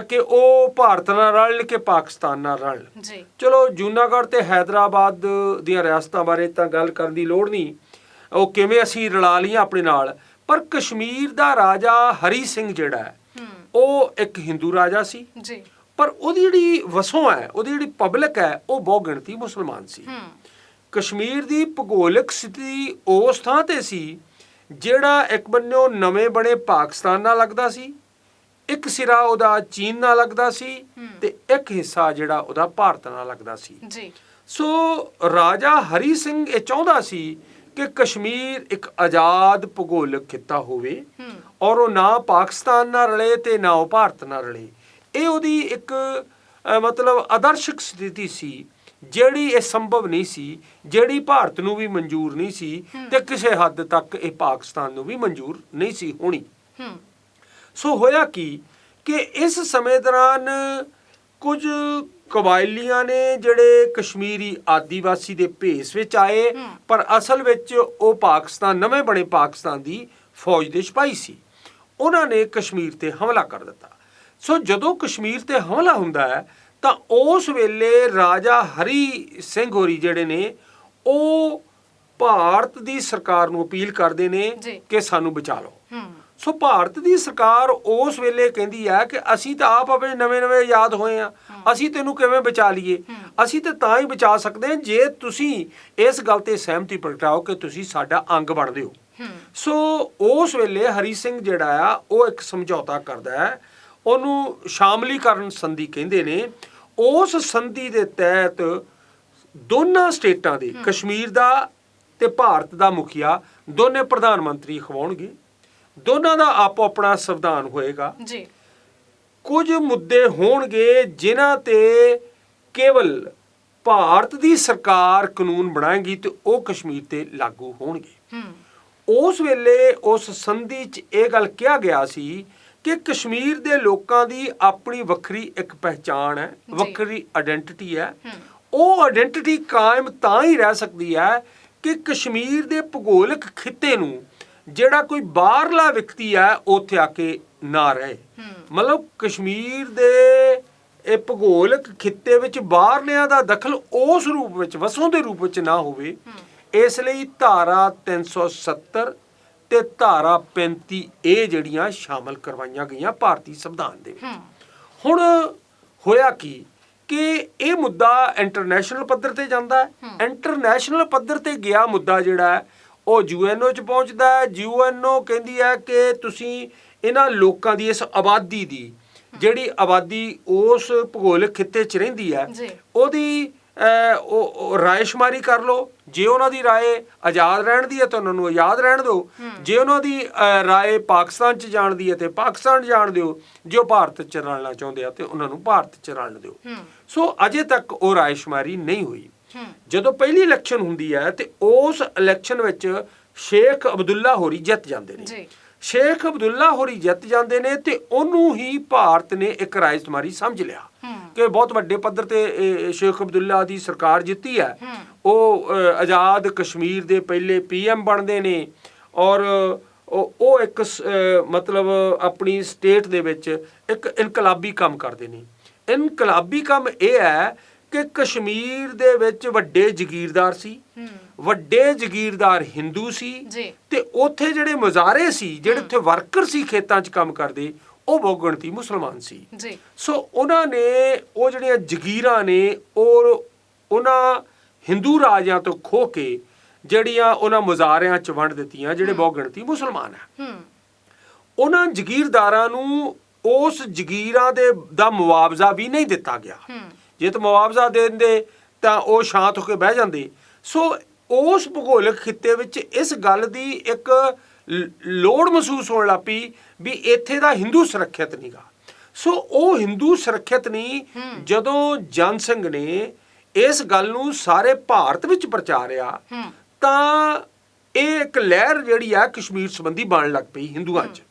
ਕਿ ਉਹ ਭਾਰਤ ਨਾਲ ਰਲ ਕੇ ਪਾਕਿਸਤਾਨ ਨਾਲ ਰਲ। ਜੀ। ਚਲੋ ਜੂਨਾਗੜ੍ਹ ਤੇ ਹੈਦਰਾਬਾਦ ਦੀਆਂ ਰਿਆਸਤਾਂ ਬਾਰੇ ਤਾਂ ਗੱਲ ਕਰਨ ਦੀ ਲੋੜ ਨਹੀਂ। ਉਹ ਕਿਵੇਂ ਅਸੀਂ ਰਲਾ ਲਈਆਂ ਆਪਣੇ ਨਾਲ? ਪਰ ਕਸ਼ਮੀਰ ਦਾ ਰਾਜਾ ਹਰੀ ਸਿੰਘ ਜਿਹੜਾ ਹੈ ਉਹ ਇੱਕ ਹਿੰਦੂ ਰਾਜਾ ਸੀ। ਜੀ। ਪਰ ਉਹਦੀ ਜਿਹੜੀ ਵਸੋਂ ਹੈ ਉਹਦੀ ਜਿਹੜੀ ਪਬਲਿਕ ਹੈ ਉਹ ਬਹੁ ਗਿਣਤੀ ਮੁਸਲਮਾਨ ਸੀ। ਕਸ਼ਮੀਰ ਦੀ ਭੂਗੋਲਿਕ ਸਥਿਤੀ ਉਸ ਥਾਂ ਤੇ ਸੀ ਜਿਹੜਾ ਇੱਕ ਬੰਨਿਓ ਨਵੇਂ ਬਣੇ ਪਾਕਿਸਤਾਨ ਨਾਲ ਲੱਗਦਾ ਸੀ ਇੱਕ ਸਿਰਾ ਉਹਦਾ ਚੀਨ ਨਾਲ ਲੱਗਦਾ ਸੀ। ਤੇ ਇੱਕ ਹਿੱਸਾ ਜਿਹੜਾ ਉਹਦਾ ਭਾਰਤ ਨਾਲ ਲੱਗਦਾ ਸੀ। ਜੀ। ਸੋ ਰਾਜਾ ਹਰੀ ਸਿੰਘ ਇਹ ਚਾਹੁੰਦਾ ਸੀ ਕਿ ਕਸ਼ਮੀਰ ਇੱਕ ਆਜ਼ਾਦ ਭੂਗੋਲਿਕ ਖਿੱਤਾ ਹੋਵੇ ਔਰ ਉਹ ਨਾ ਪਾਕਿਸਤਾਨ ਨਾਲ ਰਲੇ ਤੇ ਨਾ ਉਹ ਭਾਰਤ ਨਾਲ ਰਲੇ। ਇਹ ਉਹਦੀ ਇੱਕ ਮਤਲਬ ਆਦਰਸ਼ਕ ਸਥਿਤੀ ਸੀ ਜਿਹੜੀ ਇਹ ਸੰਭਵ ਨਹੀਂ ਸੀ ਜਿਹੜੀ ਭਾਰਤ ਨੂੰ ਵੀ ਮਨਜ਼ੂਰ ਨਹੀਂ ਸੀ ਤੇ ਕਿਸੇ ਹੱਦ ਤੱਕ ਇਹ ਪਾਕਿਸਤਾਨ ਨੂੰ ਵੀ ਮਨਜ਼ੂਰ ਨਹੀਂ ਸੀ ਹੋਣੀ। ਸੋ ਹੋਇਆ ਕੀ ਕਿ ਇਸ ਸਮੇਂ ਦੌਰਾਨ ਕੁਝ ਕਬਾਇਲੀਆਂ ਨੇ ਜਿਹੜੇ ਕਸ਼ਮੀਰੀ ਆਦੀਵਾਸੀ ਦੇ ਭੇਸ ਵਿੱਚ ਆਏ। ਪਰ ਅਸਲ ਵਿੱਚ ਉਹ ਪਾਕਿਸਤਾਨ ਨਵੇਂ ਬਣੇ ਪਾਕਿਸਤਾਨ ਦੀ ਫੌਜ ਦੇ ਸਿਪਾਹੀ ਸੀ ਉਹਨਾਂ ਨੇ ਕਸ਼ਮੀਰ ਤੇ ਹਮਲਾ ਕਰ ਦਿੱਤਾ ਸੋ ਜਦੋਂ ਕਸ਼ਮੀਰ ਤੇ ਹਮਲਾ ਹੁੰਦਾ ਹੈ ਤਾਂ ਉਸ ਵੇਲੇ ਰਾਜਾ ਹਰੀ ਸਿੰਘ ਹੋਰੀ ਜਿਹੜੇ ਨੇ ਉਹ ਭਾਰਤ ਦੀ ਸਰਕਾਰ ਨੂੰ ਅਪੀਲ ਕਰਦੇ ਨੇ। ਕਿ ਸਾਨੂੰ ਬਚਾ ਲਓ ਹੂੰ ਸੋ ਭਾਰਤ ਦੀ ਸਰਕਾਰ ਉਸ ਵੇਲੇ ਕਹਿੰਦੀ ਆ ਕਿ ਅਸੀਂ ਤਾਂ ਆਪ ਆਪਣੇ ਨਵੇਂ-ਨਵੇਂ ਆਜ਼ਾਦ ਹੋਏ ਆ। ਅਸੀਂ ਤੈਨੂੰ ਕਿਵੇਂ ਬਚਾ ਲਈਏ? ਅਸੀਂ ਤੇ ਤਾਂ ਹੀ ਬਚਾ ਸਕਦੇ ਹਾਂ ਜੇ ਤੁਸੀਂ ਇਸ ਗੱਲ ਤੇ ਸਹਿਮਤੀ ਪ੍ਰਗਟਾਓ ਕਿ ਤੁਸੀਂ ਸਾਡਾ ਅੰਗ ਬਣਦੇ ਹੋ। ਹੂੰ। ਸੋ ਉਸ ਵੇਲੇ ਹਰੀ ਸਿੰਘ ਜਿਹੜਾ ਆ ਉਹ ਇੱਕ ਸਮਝੌਤਾ ਕਰਦਾ ਹੈ। ਉਹਨੂੰ ਸ਼ਾਮਲੀਕਰਨ ਸੰਧੀ ਕਹਿੰਦੇ ਨੇ। ਉਸ ਸੰਧੀ ਦੇ ਤਹਿਤ ਦੋਨਾਂ ਸਟੇਟਾਂ ਦੇ ਕਸ਼ਮੀਰ ਦਾ ਤੇ ਭਾਰਤ ਦਾ ਮੁਖੀਆ ਦੋਨੇ ਪ੍ਰਧਾਨ ਮੰਤਰੀ ਖਵਾਉਣਗੇ। ਦੋਨਾਂ ਦਾ ਆਪੋ ਆਪਣਾ ਸੰਵਿਧਾਨ ਹੋਏਗਾ। ਜੀ। ਕੁਝ ਮੁੱਦੇ ਹੋਣਗੇ ਜਿਨ੍ਹਾਂ ਤੇ ਕੇਵਲ ਭਾਰਤ ਦੀ ਸਰਕਾਰ ਕਾਨੂੰਨ ਬਣਾਏਗੀ ਤੇ ਉਹ ਕਸ਼ਮੀਰ ਤੇ ਲਾਗੂ ਹੋਣਗੇ। ਹੂੰ। ਉਸ ਵੇਲੇ ਉਸ ਸੰਧੀ 'ਚ ਇਹ ਗੱਲ ਕਿਹਾ ਗਿਆ ਸੀ ਕਿ ਕਸ਼ਮੀਰ ਦੇ ਲੋਕਾਂ ਦੀ ਆਪਣੀ ਵੱਖਰੀ ਇੱਕ ਪਹਿਚਾਣ ਹੈ। ਵੱਖਰੀ ਆਇਡੈਂਟੀਟੀ ਹੈ। ਹੂੰ। ਉਹ ਆਇਡੈਂਟੀਟੀ ਕਾਇਮ ਤਾਂ ਹੀ ਰਹਿ ਸਕਦੀ ਹੈ ਕਿ ਕਸ਼ਮੀਰ ਦੇ ਭੂਗੋਲਿਕ ਖਿੱਤੇ ਨੂੰ ਜਿਹੜਾ ਕੋਈ ਬਾਹਰਲਾ ਵਿਅਕਤੀ ਹੈ ਉੱਥੇ ਆ ਕੇ ਨਾ ਰਹੇ। ਮਤਲਬ ਕਸ਼ਮੀਰ ਦੇ ਇਹ ਭੂਗੋਲਿਕ ਖਿੱਤੇ ਵਿੱਚ ਬਾਹਰਲਿਆਂ ਦਾ ਦਖਲ ਉਸ ਰੂਪ ਵਿੱਚ ਵਸੋਂ ਦੇ ਰੂਪ ਵਿੱਚ ਨਾ ਹੋਵੇ ਇਸ ਲਈ ਧਾਰਾ 370 ਤੇ ਧਾਰਾ 35 ਇਹ ਜਿਹੜੀਆਂ ਸ਼ਾਮਲ ਕਰਵਾਈਆਂ ਗਈਆਂ ਭਾਰਤੀ ਸੰਵਿਧਾਨ ਦੇ ਵਿੱਚ। ਹੁਣ ਹੋਇਆ ਕੀ ਕਿ ਇਹ ਮੁੱਦਾ ਇੰਟਰਨੈਸ਼ਨਲ ਪੱਧਰ ਤੇ ਜਾਂਦਾ ਹੈ। ਇੰਟਰਨੈਸ਼ਨਲ ਪੱਧਰ ਤੇ ਗਿਆ ਮੁੱਦਾ ਜਿਹੜਾ ਹੈ ਉਹ ਯੂਐਨਓ ਚ ਪਹੁੰਚਦਾ ਹੈ। ਯੂਐਨਓ ਕਹਿੰਦੀ ਹੈ ਕਿ ਤੁਸੀਂ ਇਹਨਾਂ ਲੋਕਾਂ ਦੀ ਇਸ ਆਬਾਦੀ ਦੀ ਜਿਹੜੀ ਆਬਾਦੀ ਉਸ ਭੂਗੋਲਿਕ ਖਿੱਤੇ 'ਚ ਰਹਿੰਦੀ ਹੈ। ਉਹਦੀ ਉਹ ਰਾਏਸ਼ੁਮਾਰੀ ਕਰ ਲਓ। ਜੇ ਉਹਨਾਂ ਦੀ ਰਾਏ ਆਜ਼ਾਦ ਰਹਿਣ ਦੀ ਹੈ ਤਾਂ ਉਹਨਾਂ ਨੂੰ ਆਜ਼ਾਦ ਰਹਿਣ ਦਿਓ। ਜੇ ਉਹਨਾਂ ਦੀ ਰਾਏ ਪਾਕਿਸਤਾਨ 'ਚ ਜਾਣ ਦੀ ਹੈ ਤੇ ਪਾਕਿਸਤਾਨ ਜਾਣ ਦਿਓ। ਜੇ ਉਹ ਭਾਰਤ 'ਚ ਰਲਣਾ ਚਾਹੁੰਦੇ ਆ ਤੇ ਉਹਨਾਂ ਨੂੰ ਭਾਰਤ 'ਚ ਰਲਣ ਦਿਓ। ਸੋ ਅਜੇ ਤੱਕ ਉਹ ਰਾਏਸ਼ੁਮਾਰੀ ਨਹੀਂ ਹੋਈ। ਜਦੋਂ ਪਹਿਲੀ ਇਲੈਕਸ਼ਨ ਹੁੰਦੀ ਹੈ ਤੇ ਉਸ ਇਲੈਕਸ਼ਨ ਵਿੱਚ ਸ਼ੇਖ ਅਬਦੁੱਲਾ ਹੋਰੀ ਜਿੱਤ ਜਾਂਦੇ ਨੇ। ਜੀ। ਸ਼ੇਖ ਅਬਦੁੱਲਾ ਹੋਰੀ ਜਿੱਤ ਜਾਂਦੇ ਨੇ ਤੇ ਉਹਨੂੰ ਹੀ ਭਾਰਤ ਨੇ ਇੱਕ ਰਾਜਕੁਮਾਰੀ ਸਮਝ ਲਿਆ ਕਿ ਬਹੁਤ ਵੱਡੇ ਪੱਧਰ ਤੇ ਸ਼ੇਖ ਅਬਦੁੱਲਾ ਦੀ ਸਰਕਾਰ ਜਿੱਤੀ ਹੈ। ਉਹ ਆਜ਼ਾਦ ਕਸ਼ਮੀਰ ਦੇ ਪਹਿਲੇ ਪੀਐਮ ਬਣਦੇ ਨੇ ਔਰ ਉਹ ਇੱਕ ਮਤਲਬ ਆਪਣੀ ਸਟੇਟ ਦੇ ਵਿੱਚ ਇੱਕ ਇਨਕਲਾਬੀ ਕੰਮ ਕਰਦੇ ਨੇ। ਇਨਕਲਾਬੀ ਕੰਮ ਇਹ ਹੈ ਕਿ ਕਸ਼ਮੀਰ ਦੇ ਵਿੱਚ ਵੱਡੇ ਜ਼ਗੀਰਦਾਰ ਸੀ ਵੱਡੇ ਜ਼ਗੀਰਦਾਰ ਹਿੰਦੂ ਸੀ ਤੇ ਉੱਥੇ ਜਿਹੜੇ ਮੁਜ਼ਾਰੇ ਸੀ ਜਿਹੜੇ ਉੱਥੇ ਵਰਕਰ ਸੀ ਖੇਤਾਂ 'ਚ ਕੰਮ ਕਰਦੇ ਉਹ ਬਹੁ ਗਿਣਤੀ ਮੁਸਲਮਾਨ ਸੀ। ਜੀ। ਸੋ ਉਹਨਾਂ ਨੇ ਉਹ ਜਿਹੜੀਆਂ ਜ਼ਗੀਰਾਂ ਨੇ ਉਹ ਉਹਨਾਂ ਹਿੰਦੂ ਰਾਜਿਆਂ ਤੋਂ ਖੋ ਕੇ ਜਿਹੜੀਆਂ ਉਹਨਾਂ ਮੁਜ਼ਾਰਿਆਂ 'ਚ ਵੰਡ ਦਿੱਤੀਆਂ ਜਿਹੜੇ ਬਹੁ ਗਿਣਤੀ ਮੁਸਲਮਾਨ ਆ। ਉਹਨਾਂ ਜ਼ਗੀਰਦਾਰਾਂ ਨੂੰ ਉਸ ਜ਼ਗੀਰਾਂ ਦੇ ਦਾ ਮੁਆਵਜ਼ਾ ਵੀ ਨਹੀਂ ਦਿੱਤਾ ਗਿਆ। ਜੇ ਤਾਂ ਮੁਆਵਜ਼ਾ ਦੇ ਦਿੰਦੇ ਤਾਂ ਉਹ ਸ਼ਾਂਤ ਹੋ ਕੇ ਬਹਿ ਜਾਂਦੇ। ਸੋ ਉਸ ਭੂਗੋਲਿਕ ਖਿੱਤੇ ਵਿੱਚ ਇਸ ਗੱਲ ਦੀ ਇੱਕ ਲੋੜ ਮਹਿਸੂਸ ਹੋਣ ਲੱਪੀ ਵੀ ਇੱਥੇ ਦਾ ਹਿੰਦੂ ਸੁਰੱਖਿਅਤ ਨਹੀਂਗਾ ਸੋ ਉਹ ਹਿੰਦੂ ਸੁਰੱਖਿਅਤ ਨਹੀਂ ਜਦੋਂ ਜਨ ਸਿੰਘ ਨੇ ਇਸ ਗੱਲ ਨੂੰ ਸਾਰੇ ਭਾਰਤ ਵਿੱਚ ਪ੍ਰਚਾਰਿਆ ਤਾਂ ਇਹ ਇੱਕ ਲਹਿਰ ਜਿਹੜੀ ਆ ਕਸ਼ਮੀਰ ਸੰਬੰਧੀ ਬਣ ਲੱਗ ਪਈ ਹਿੰਦੂਆਂ 'ਚ।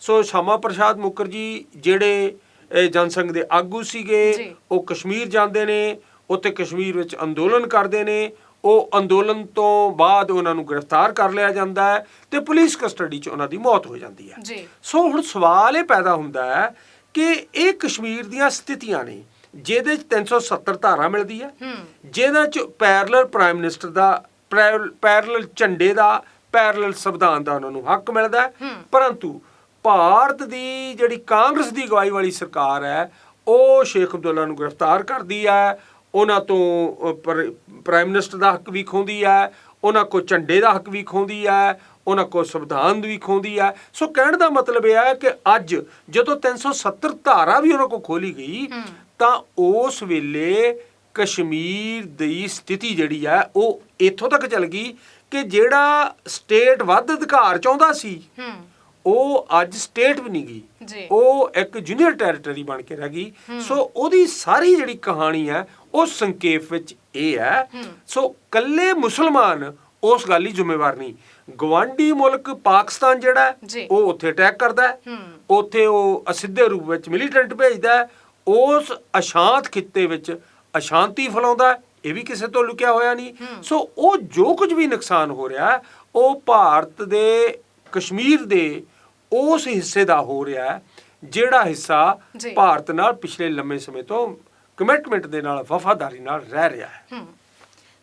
ਸੋ ਸ਼ਾਮਾ ਪ੍ਰਸਾਦ ਮੁਖਰਜੀ ਜਿਹੜੇ ਇਹ ਜਨਸੰਘ ਦੇ ਆਗੂ। ਸੀਗੇ। ਉਹ ਕਸ਼ਮੀਰ ਜਾਂਦੇ ਨੇ ਉੱਥੇ ਕਸ਼ਮੀਰ ਵਿੱਚ ਅੰਦੋਲਨ ਕਰਦੇ ਨੇ। ਉਹ ਅੰਦੋਲਨ ਤੋਂ ਬਾਅਦ ਉਹਨਾਂ ਨੂੰ ਗ੍ਰਿਫਤਾਰ ਕਰ ਲਿਆ ਜਾਂਦਾ ਹੈ ਤੇ ਪੁਲਿਸ ਕਸਟਡੀ 'ਚ ਉਹਨਾਂ ਦੀ ਮੌਤ ਹੋ ਜਾਂਦੀ ਹੈ। ਜੀ। ਸੋ ਹੁਣ ਸਵਾਲ ਇਹ ਪੈਦਾ ਹੁੰਦਾ ਹੈ ਕਿ ਇਹ ਕਸ਼ਮੀਰ ਦੀਆਂ ਸਥਿਤੀਆਂ ਨੇ ਜਿਹਦੇ 'ਚ 370 ਧਾਰਾ ਮਿਲਦੀ ਹੈ। ਜਿਹਦੇ 'ਚ ਪੈਰਲਲ ਪ੍ਰਾਈਮ ਮਿਨਿਸਟਰ ਦਾ ਪੈਰਲਲ ਝੰਡੇ ਦਾ ਪੈਰਲਲ ਸੰਵਿਧਾਨ ਦਾ ਉਹਨਾਂ ਨੂੰ ਹੱਕ ਮਿਲਦਾ। ਪਰੰਤੂ ਭਾਰਤ ਦੀ ਜਿਹੜੀ ਕਾਂਗਰਸ ਦੀ ਅਗਵਾਈ ਵਾਲੀ ਸਰਕਾਰ ਹੈ ਉਹ ਸ਼ੇਖ ਅਬਦੁੱਲਾ ਨੂੰ ਗ੍ਰਿਫਤਾਰ ਕਰਦੀ ਹੈ। ਉਹਨਾਂ ਤੋਂ ਪ੍ਰਾਈਮ ਮਿਨਿਸਟਰ ਦਾ ਹੱਕ ਵੀ ਖੋਂਦੀ ਹੈ ਉਹਨਾਂ ਕੋ ਝੰਡੇ ਦਾ ਹੱਕ ਵੀ ਖੋਂਦੀ ਹੈ ਉਹਨਾਂ ਕੋ ਸੰਵਿਧਾਨ ਵੀ ਖੋਂਦੀ ਹੈ। ਸੋ ਕਹਿਣ ਦਾ ਮਤਲਬ ਇਹ ਹੈ ਕਿ ਅੱਜ ਜਦੋਂ 370 ਧਾਰਾ ਵੀ ਉਹਨਾਂ ਕੋ ਖੋਲੀ ਗਈ। ਤਾਂ ਉਸ ਵੇਲੇ ਕਸ਼ਮੀਰ ਦੀ ਸਥਿਤੀ ਜਿਹੜੀ ਹੈ ਉਹ ਇੱਥੋਂ ਤੱਕ ਚੱਲ ਗਈ ਕਿ ਜਿਹੜਾ ਸਟੇਟ ਵੱਧ ਅਧਿਕਾਰ ਚਾਹੁੰਦਾ ਸੀ ਹੂੰ। ਉਹ ਅੱਜ ਸਟੇਟ ਵੀ ਨਹੀਂ ਗਈ। ਉਹ ਇੱਕ ਜੂਨੀਅਰ ਟੈਰੀਟਰੀ ਬਣ ਕੇ ਰਹਿ ਗਈ। ਸੋ ਉਹਦੀ ਸਾਰੀ ਜਿਹੜੀ ਕਹਾਣੀ ਹੈ ਉਹ ਸੰਖੇਪ ਵਿੱਚ ਇਹ ਹੈ। ਸੋ ਕੱਲੇ ਮੁਸਲਮਾਨ ਉਸ ਗੱਲ ਲਈ ਜ਼ਿੰਮੇਵਾਰ ਨਹੀਂ। ਗਵਾਂਡੀ ਮੁਲਕ ਪਾਕਿਸਤਾਨ ਜਿਹੜਾ। ਉਹ ਉੱਥੇ ਅਟੈਕ ਕਰਦਾ ਹੈ। ਉੱਥੇ ਉਹ ਅਸਿੱਧੇ ਰੂਪ ਵਿੱਚ ਮਿਲੀਟੈਂਟ ਭੇਜਦਾ ਹੈ। ਉਸ ਅਸ਼ਾਂਤ ਖਿੱਤੇ ਵਿੱਚ ਅਸ਼ਾਂਤੀ ਫੈਲਾਉਂਦਾ ਇਹ ਵੀ ਕਿਸੇ ਤੋਂ ਲੁਕਿਆ ਹੋਇਆ ਨਹੀਂ। ਸੋ ਉਹ ਜੋ ਕੁਝ ਵੀ ਨੁਕਸਾਨ ਹੋ ਰਿਹਾ ਉਹ ਭਾਰਤ ਦੇ ਕਸ਼ਮੀਰ ਦੇ ਉਸ ਹਿੱਸੇ ਦਾ ਹੋ ਰਿਹਾ ਹੈ ਜਿਹੜਾ ਹਿੱਸਾ। ਭਾਰਤ ਨਾਲ ਪਿਛਲੇ ਲੰਮੇ ਸਮੇਂ ਤੋਂ ਕਮਿਟਮੈਂਟ ਦੇ ਨਾਲ ਵਫਾਦਾਰੀ ਨਾਲ ਰਹਿ ਰਿਹਾ ਹੈ।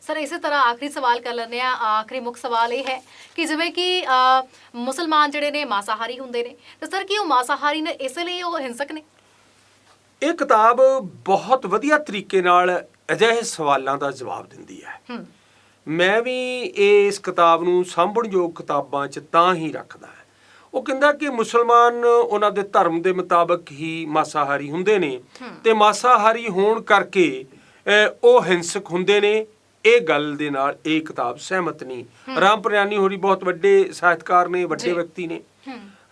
ਸਰ ਇਸੇ ਤਰ੍ਹਾਂ ਆਖਰੀ ਸਵਾਲ ਕਰ ਲੈਂਦੇ ਆ ਆਖਰੀ ਮੁੱਖ ਸਵਾਲ ਇਹ ਹੈ ਕਿ ਜਿਵੇਂ ਕਿ ਮੁਸਲਮਾਨ ਜਿਹੜੇ ਨੇ ਮਾਸਾਹਾਰੀ ਹੁੰਦੇ ਨੇ। ਤੇ ਸਰ ਕੀ ਉਹ ਮਾਸਾਹਾਰੀ ਨੇ ਇਸ ਲਈ ਉਹ ਹਿੰਸਕ ਨੇ? ਇਹ ਕਿਤਾਬ ਬਹੁਤ ਵਧੀਆ ਤਰੀਕੇ ਨਾਲ ਅਜਿਹੇ ਸਵਾਲਾਂ ਦਾ ਜਵਾਬ ਦਿੰਦੀ ਹੈ। ਮੈਂ ਵੀ ਇਸ ਕਿਤਾਬ ਨੂੰ ਸਾਂਭਣਯੋਗ ਕਿਤਾਬਾਂ 'ਚ ਤਾਂ ਹੀ ਰੱਖਦਾ ਉਹ ਕਹਿੰਦਾ ਕਿ ਮੁਸਲਮਾਨ ਉਹਨਾਂ ਦੇ ਧਰਮ ਦੇ ਮੁਤਾਬਕ ਹੀ ਮਾਸਾਹਾਰੀ ਹੁੰਦੇ ਨੇ ਤੇ ਮਾਸਾਹਾਰੀ ਹੋਣ ਕਰਕੇ ਉਹ ਹਿੰਸਕ ਹੁੰਦੇ ਨੇ। ਇਹ ਗੱਲ ਦੇ ਨਾਲ ਇਹ ਕਿਤਾਬ ਸਹਿਮਤ ਨਹੀਂ। ਰਾਮ ਪ੍ਰਿਆਨੀ ਹੋਰੀ ਬਹੁਤ ਵੱਡੇ ਸਾਹਿਤਕਾਰ ਨੇ ਵੱਡੇ। ਵਿਅਕਤੀ ਨੇ।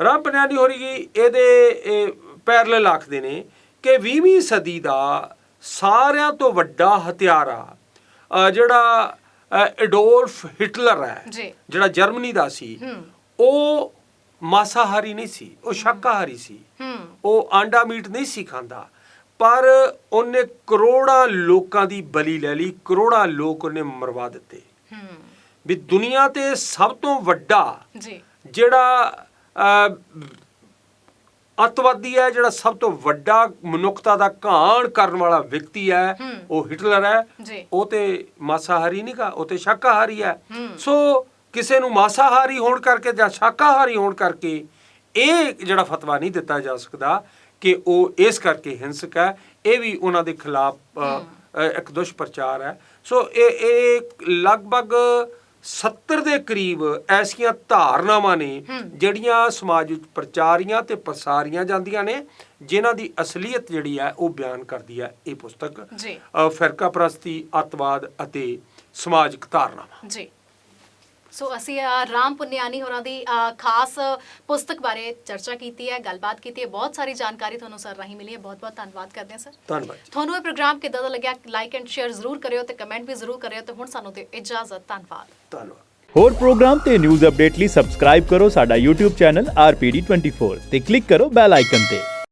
ਰਾਮ ਪ੍ਰਿਆਨੀ ਹੋਰੀ ਇਹਦੇ ਪੈਰਲਲ ਆਖਦੇ ਨੇ ਕਿ 20ਵੀਂ ਸਦੀ ਦਾ ਸਾਰਿਆਂ ਤੋਂ ਵੱਡਾ ਹਥਿਆਰਾ ਜਿਹੜਾ ਐਡੋਲਫ ਹਿਟਲਰ ਹੈ। ਜਿਹੜਾ ਜਰਮਨੀ ਦਾ ਸੀ ਉਹ ਮਾਸਾਹਾਰੀ ਨਹੀਂ ਸੀ ਉਹ ਸ਼ਾਕਾਹਾਰੀ ਸੀ। ਹੂੰ। ਉਹ ਆਂਡਾ ਮੀਟ ਨਹੀਂ ਸੀ ਖਾਂਦਾ ਪਰ ਉਹਨੇ ਕਰੋੜਾਂ ਲੋਕਾਂ ਦੀ ਬਲੀ ਲੈ ਲਈ ਕਰੋੜਾਂ ਲੋਕ ਉਹਨੇ ਮਰਵਾ ਦਿੱਤੇ। ਹੂੰ। ਵੀ ਦੁਨੀਆ ਤੇ ਸਭ ਤੋਂ ਵੱਡਾ ਜੀ। ਜਿਹੜਾ ਅਹ, ਅੱਤਵਾਦੀ ਹੈ ਜਿਹੜਾ ਸਭ ਤੋਂ ਵੱਡਾ ਮਨੁੱਖਤਾ ਦਾ ਘਾਣ ਕਰਨ ਵਾਲਾ ਵਿਅਕਤੀ ਹੈ ਹੂੰ। ਉਹ ਹਿਟਲਰ ਹੈ। ਜੀ। ਉਹ ਤੇ ਮਾਸਾਹਾਰੀ ਨਹੀਂ ਗਾ ਉਹ ਤੇ ਸ਼ਾਕਾਹਾਰੀ ਹੈ। ਹੂੰ। ਸੋ ਕਿਸੇ ਨੂੰ ਮਾਸਾਹਾਰੀ ਹੋਣ ਕਰਕੇ ਜਾਂ ਸ਼ਾਕਾਹਾਰੀ ਹੋਣ ਕਰਕੇ ਇਹ ਜਿਹੜਾ ਫਤਵਾ ਨਹੀਂ ਦਿੱਤਾ ਜਾ ਸਕਦਾ ਕਿ ਉਹ ਇਸ ਕਰਕੇ ਹਿੰਸਕ ਹੈ ਇਹ ਵੀ ਉਹਨਾਂ ਦੇ ਖਿਲਾਫ ਇੱਕ ਦੁਸ਼ਪ੍ਰਚਾਰ ਹੈ। ਸੋ ਇਹ ਇਹ ਲਗਭਗ 70 ਦੇ ਕਰੀਬ ਐਸੀਆਂ ਧਾਰਨਾਵਾਂ ਨੇ। ਜਿਹੜੀਆਂ ਸਮਾਜ ਵਿੱਚ ਪ੍ਰਚਾਰੀਆਂ ਤੇ ਪ੍ਰਸਾਰੀਆਂ ਜਾਂਦੀਆਂ ਨੇ ਜਿਨ੍ਹਾਂ ਦੀ ਅਸਲੀਅਤ ਜਿਹੜੀ ਹੈ ਉਹ ਬਿਆਨ ਕਰਦੀ ਹੈ ਇਹ ਪੁਸਤਕ ਜੀ। ਫਿਰਕਾ ਪ੍ਰਸਤੀ ਅੱਤਵਾਦ ਅਤੇ ਸਮਾਜਿਕ ਧਾਰਨਾਵਾਂ। ਜੀ। ਸੋ ਅਸੀਂ ਅ, ਰਾਮ ਪੁੰਨਿਆਨੀ ਹੋਰਾਂ ਦੀ ਅ, ਖਾਸ ਪੁਸਤਕ ਬਾਰੇ ਚਰਚਾ ਕੀਤੀ ਹੈ ਗੱਲਬਾਤ ਕੀਤੀ ਹੈ ਬਹੁਤ ਸਾਰੀ ਜਾਣਕਾਰੀ ਤੁਹਾਨੂੰ ਸਰ ਰਾਹੀਂ ਮਿਲੀ ਹੈ ਬਹੁਤ ਬਹੁਤ ਧੰਨਵਾਦ ਕਰਦੇ ਹਾਂ ਸਰ। ਧੰਨਵਾਦ ਜੀ। ਤੁਹਾਨੂੰ ਇਹ ਪ੍ਰੋਗਰਾਮ ਕਿੱਦਾਂ ਦਾ ਲੱਗਿਆ? ਲਾਈਕ ਐਂਡ ਸ਼ੇਅਰ ਜ਼ਰੂਰ ਕਰਿਓ ਤੇ ਕਮੈਂਟ ਵੀ ਜ਼ਰੂਰ ਕਰਿਓ ਤੇ ਹੁਣ ਸਾਨੂੰ ਦਿਓ ਇਜਾਜ਼ਤ ਧੰਨਵਾਦ। ਧੰਨਵਾਦ। ਹੋਰ ਪ੍ਰੋਗਰਾਮ ਤੇ ਨਿਊਜ਼ ਅਪਡੇਟ ਲਈ ਸਬਸਕ੍ਰਾਈਬ ਕਰੋ ਸਾਡਾ YouTube ਚੈਨਲ RPD24 ਤੇ ਕਲਿੱਕ ਕਰੋ ਬੈਲ ਆਈਕਨ ਤੇ।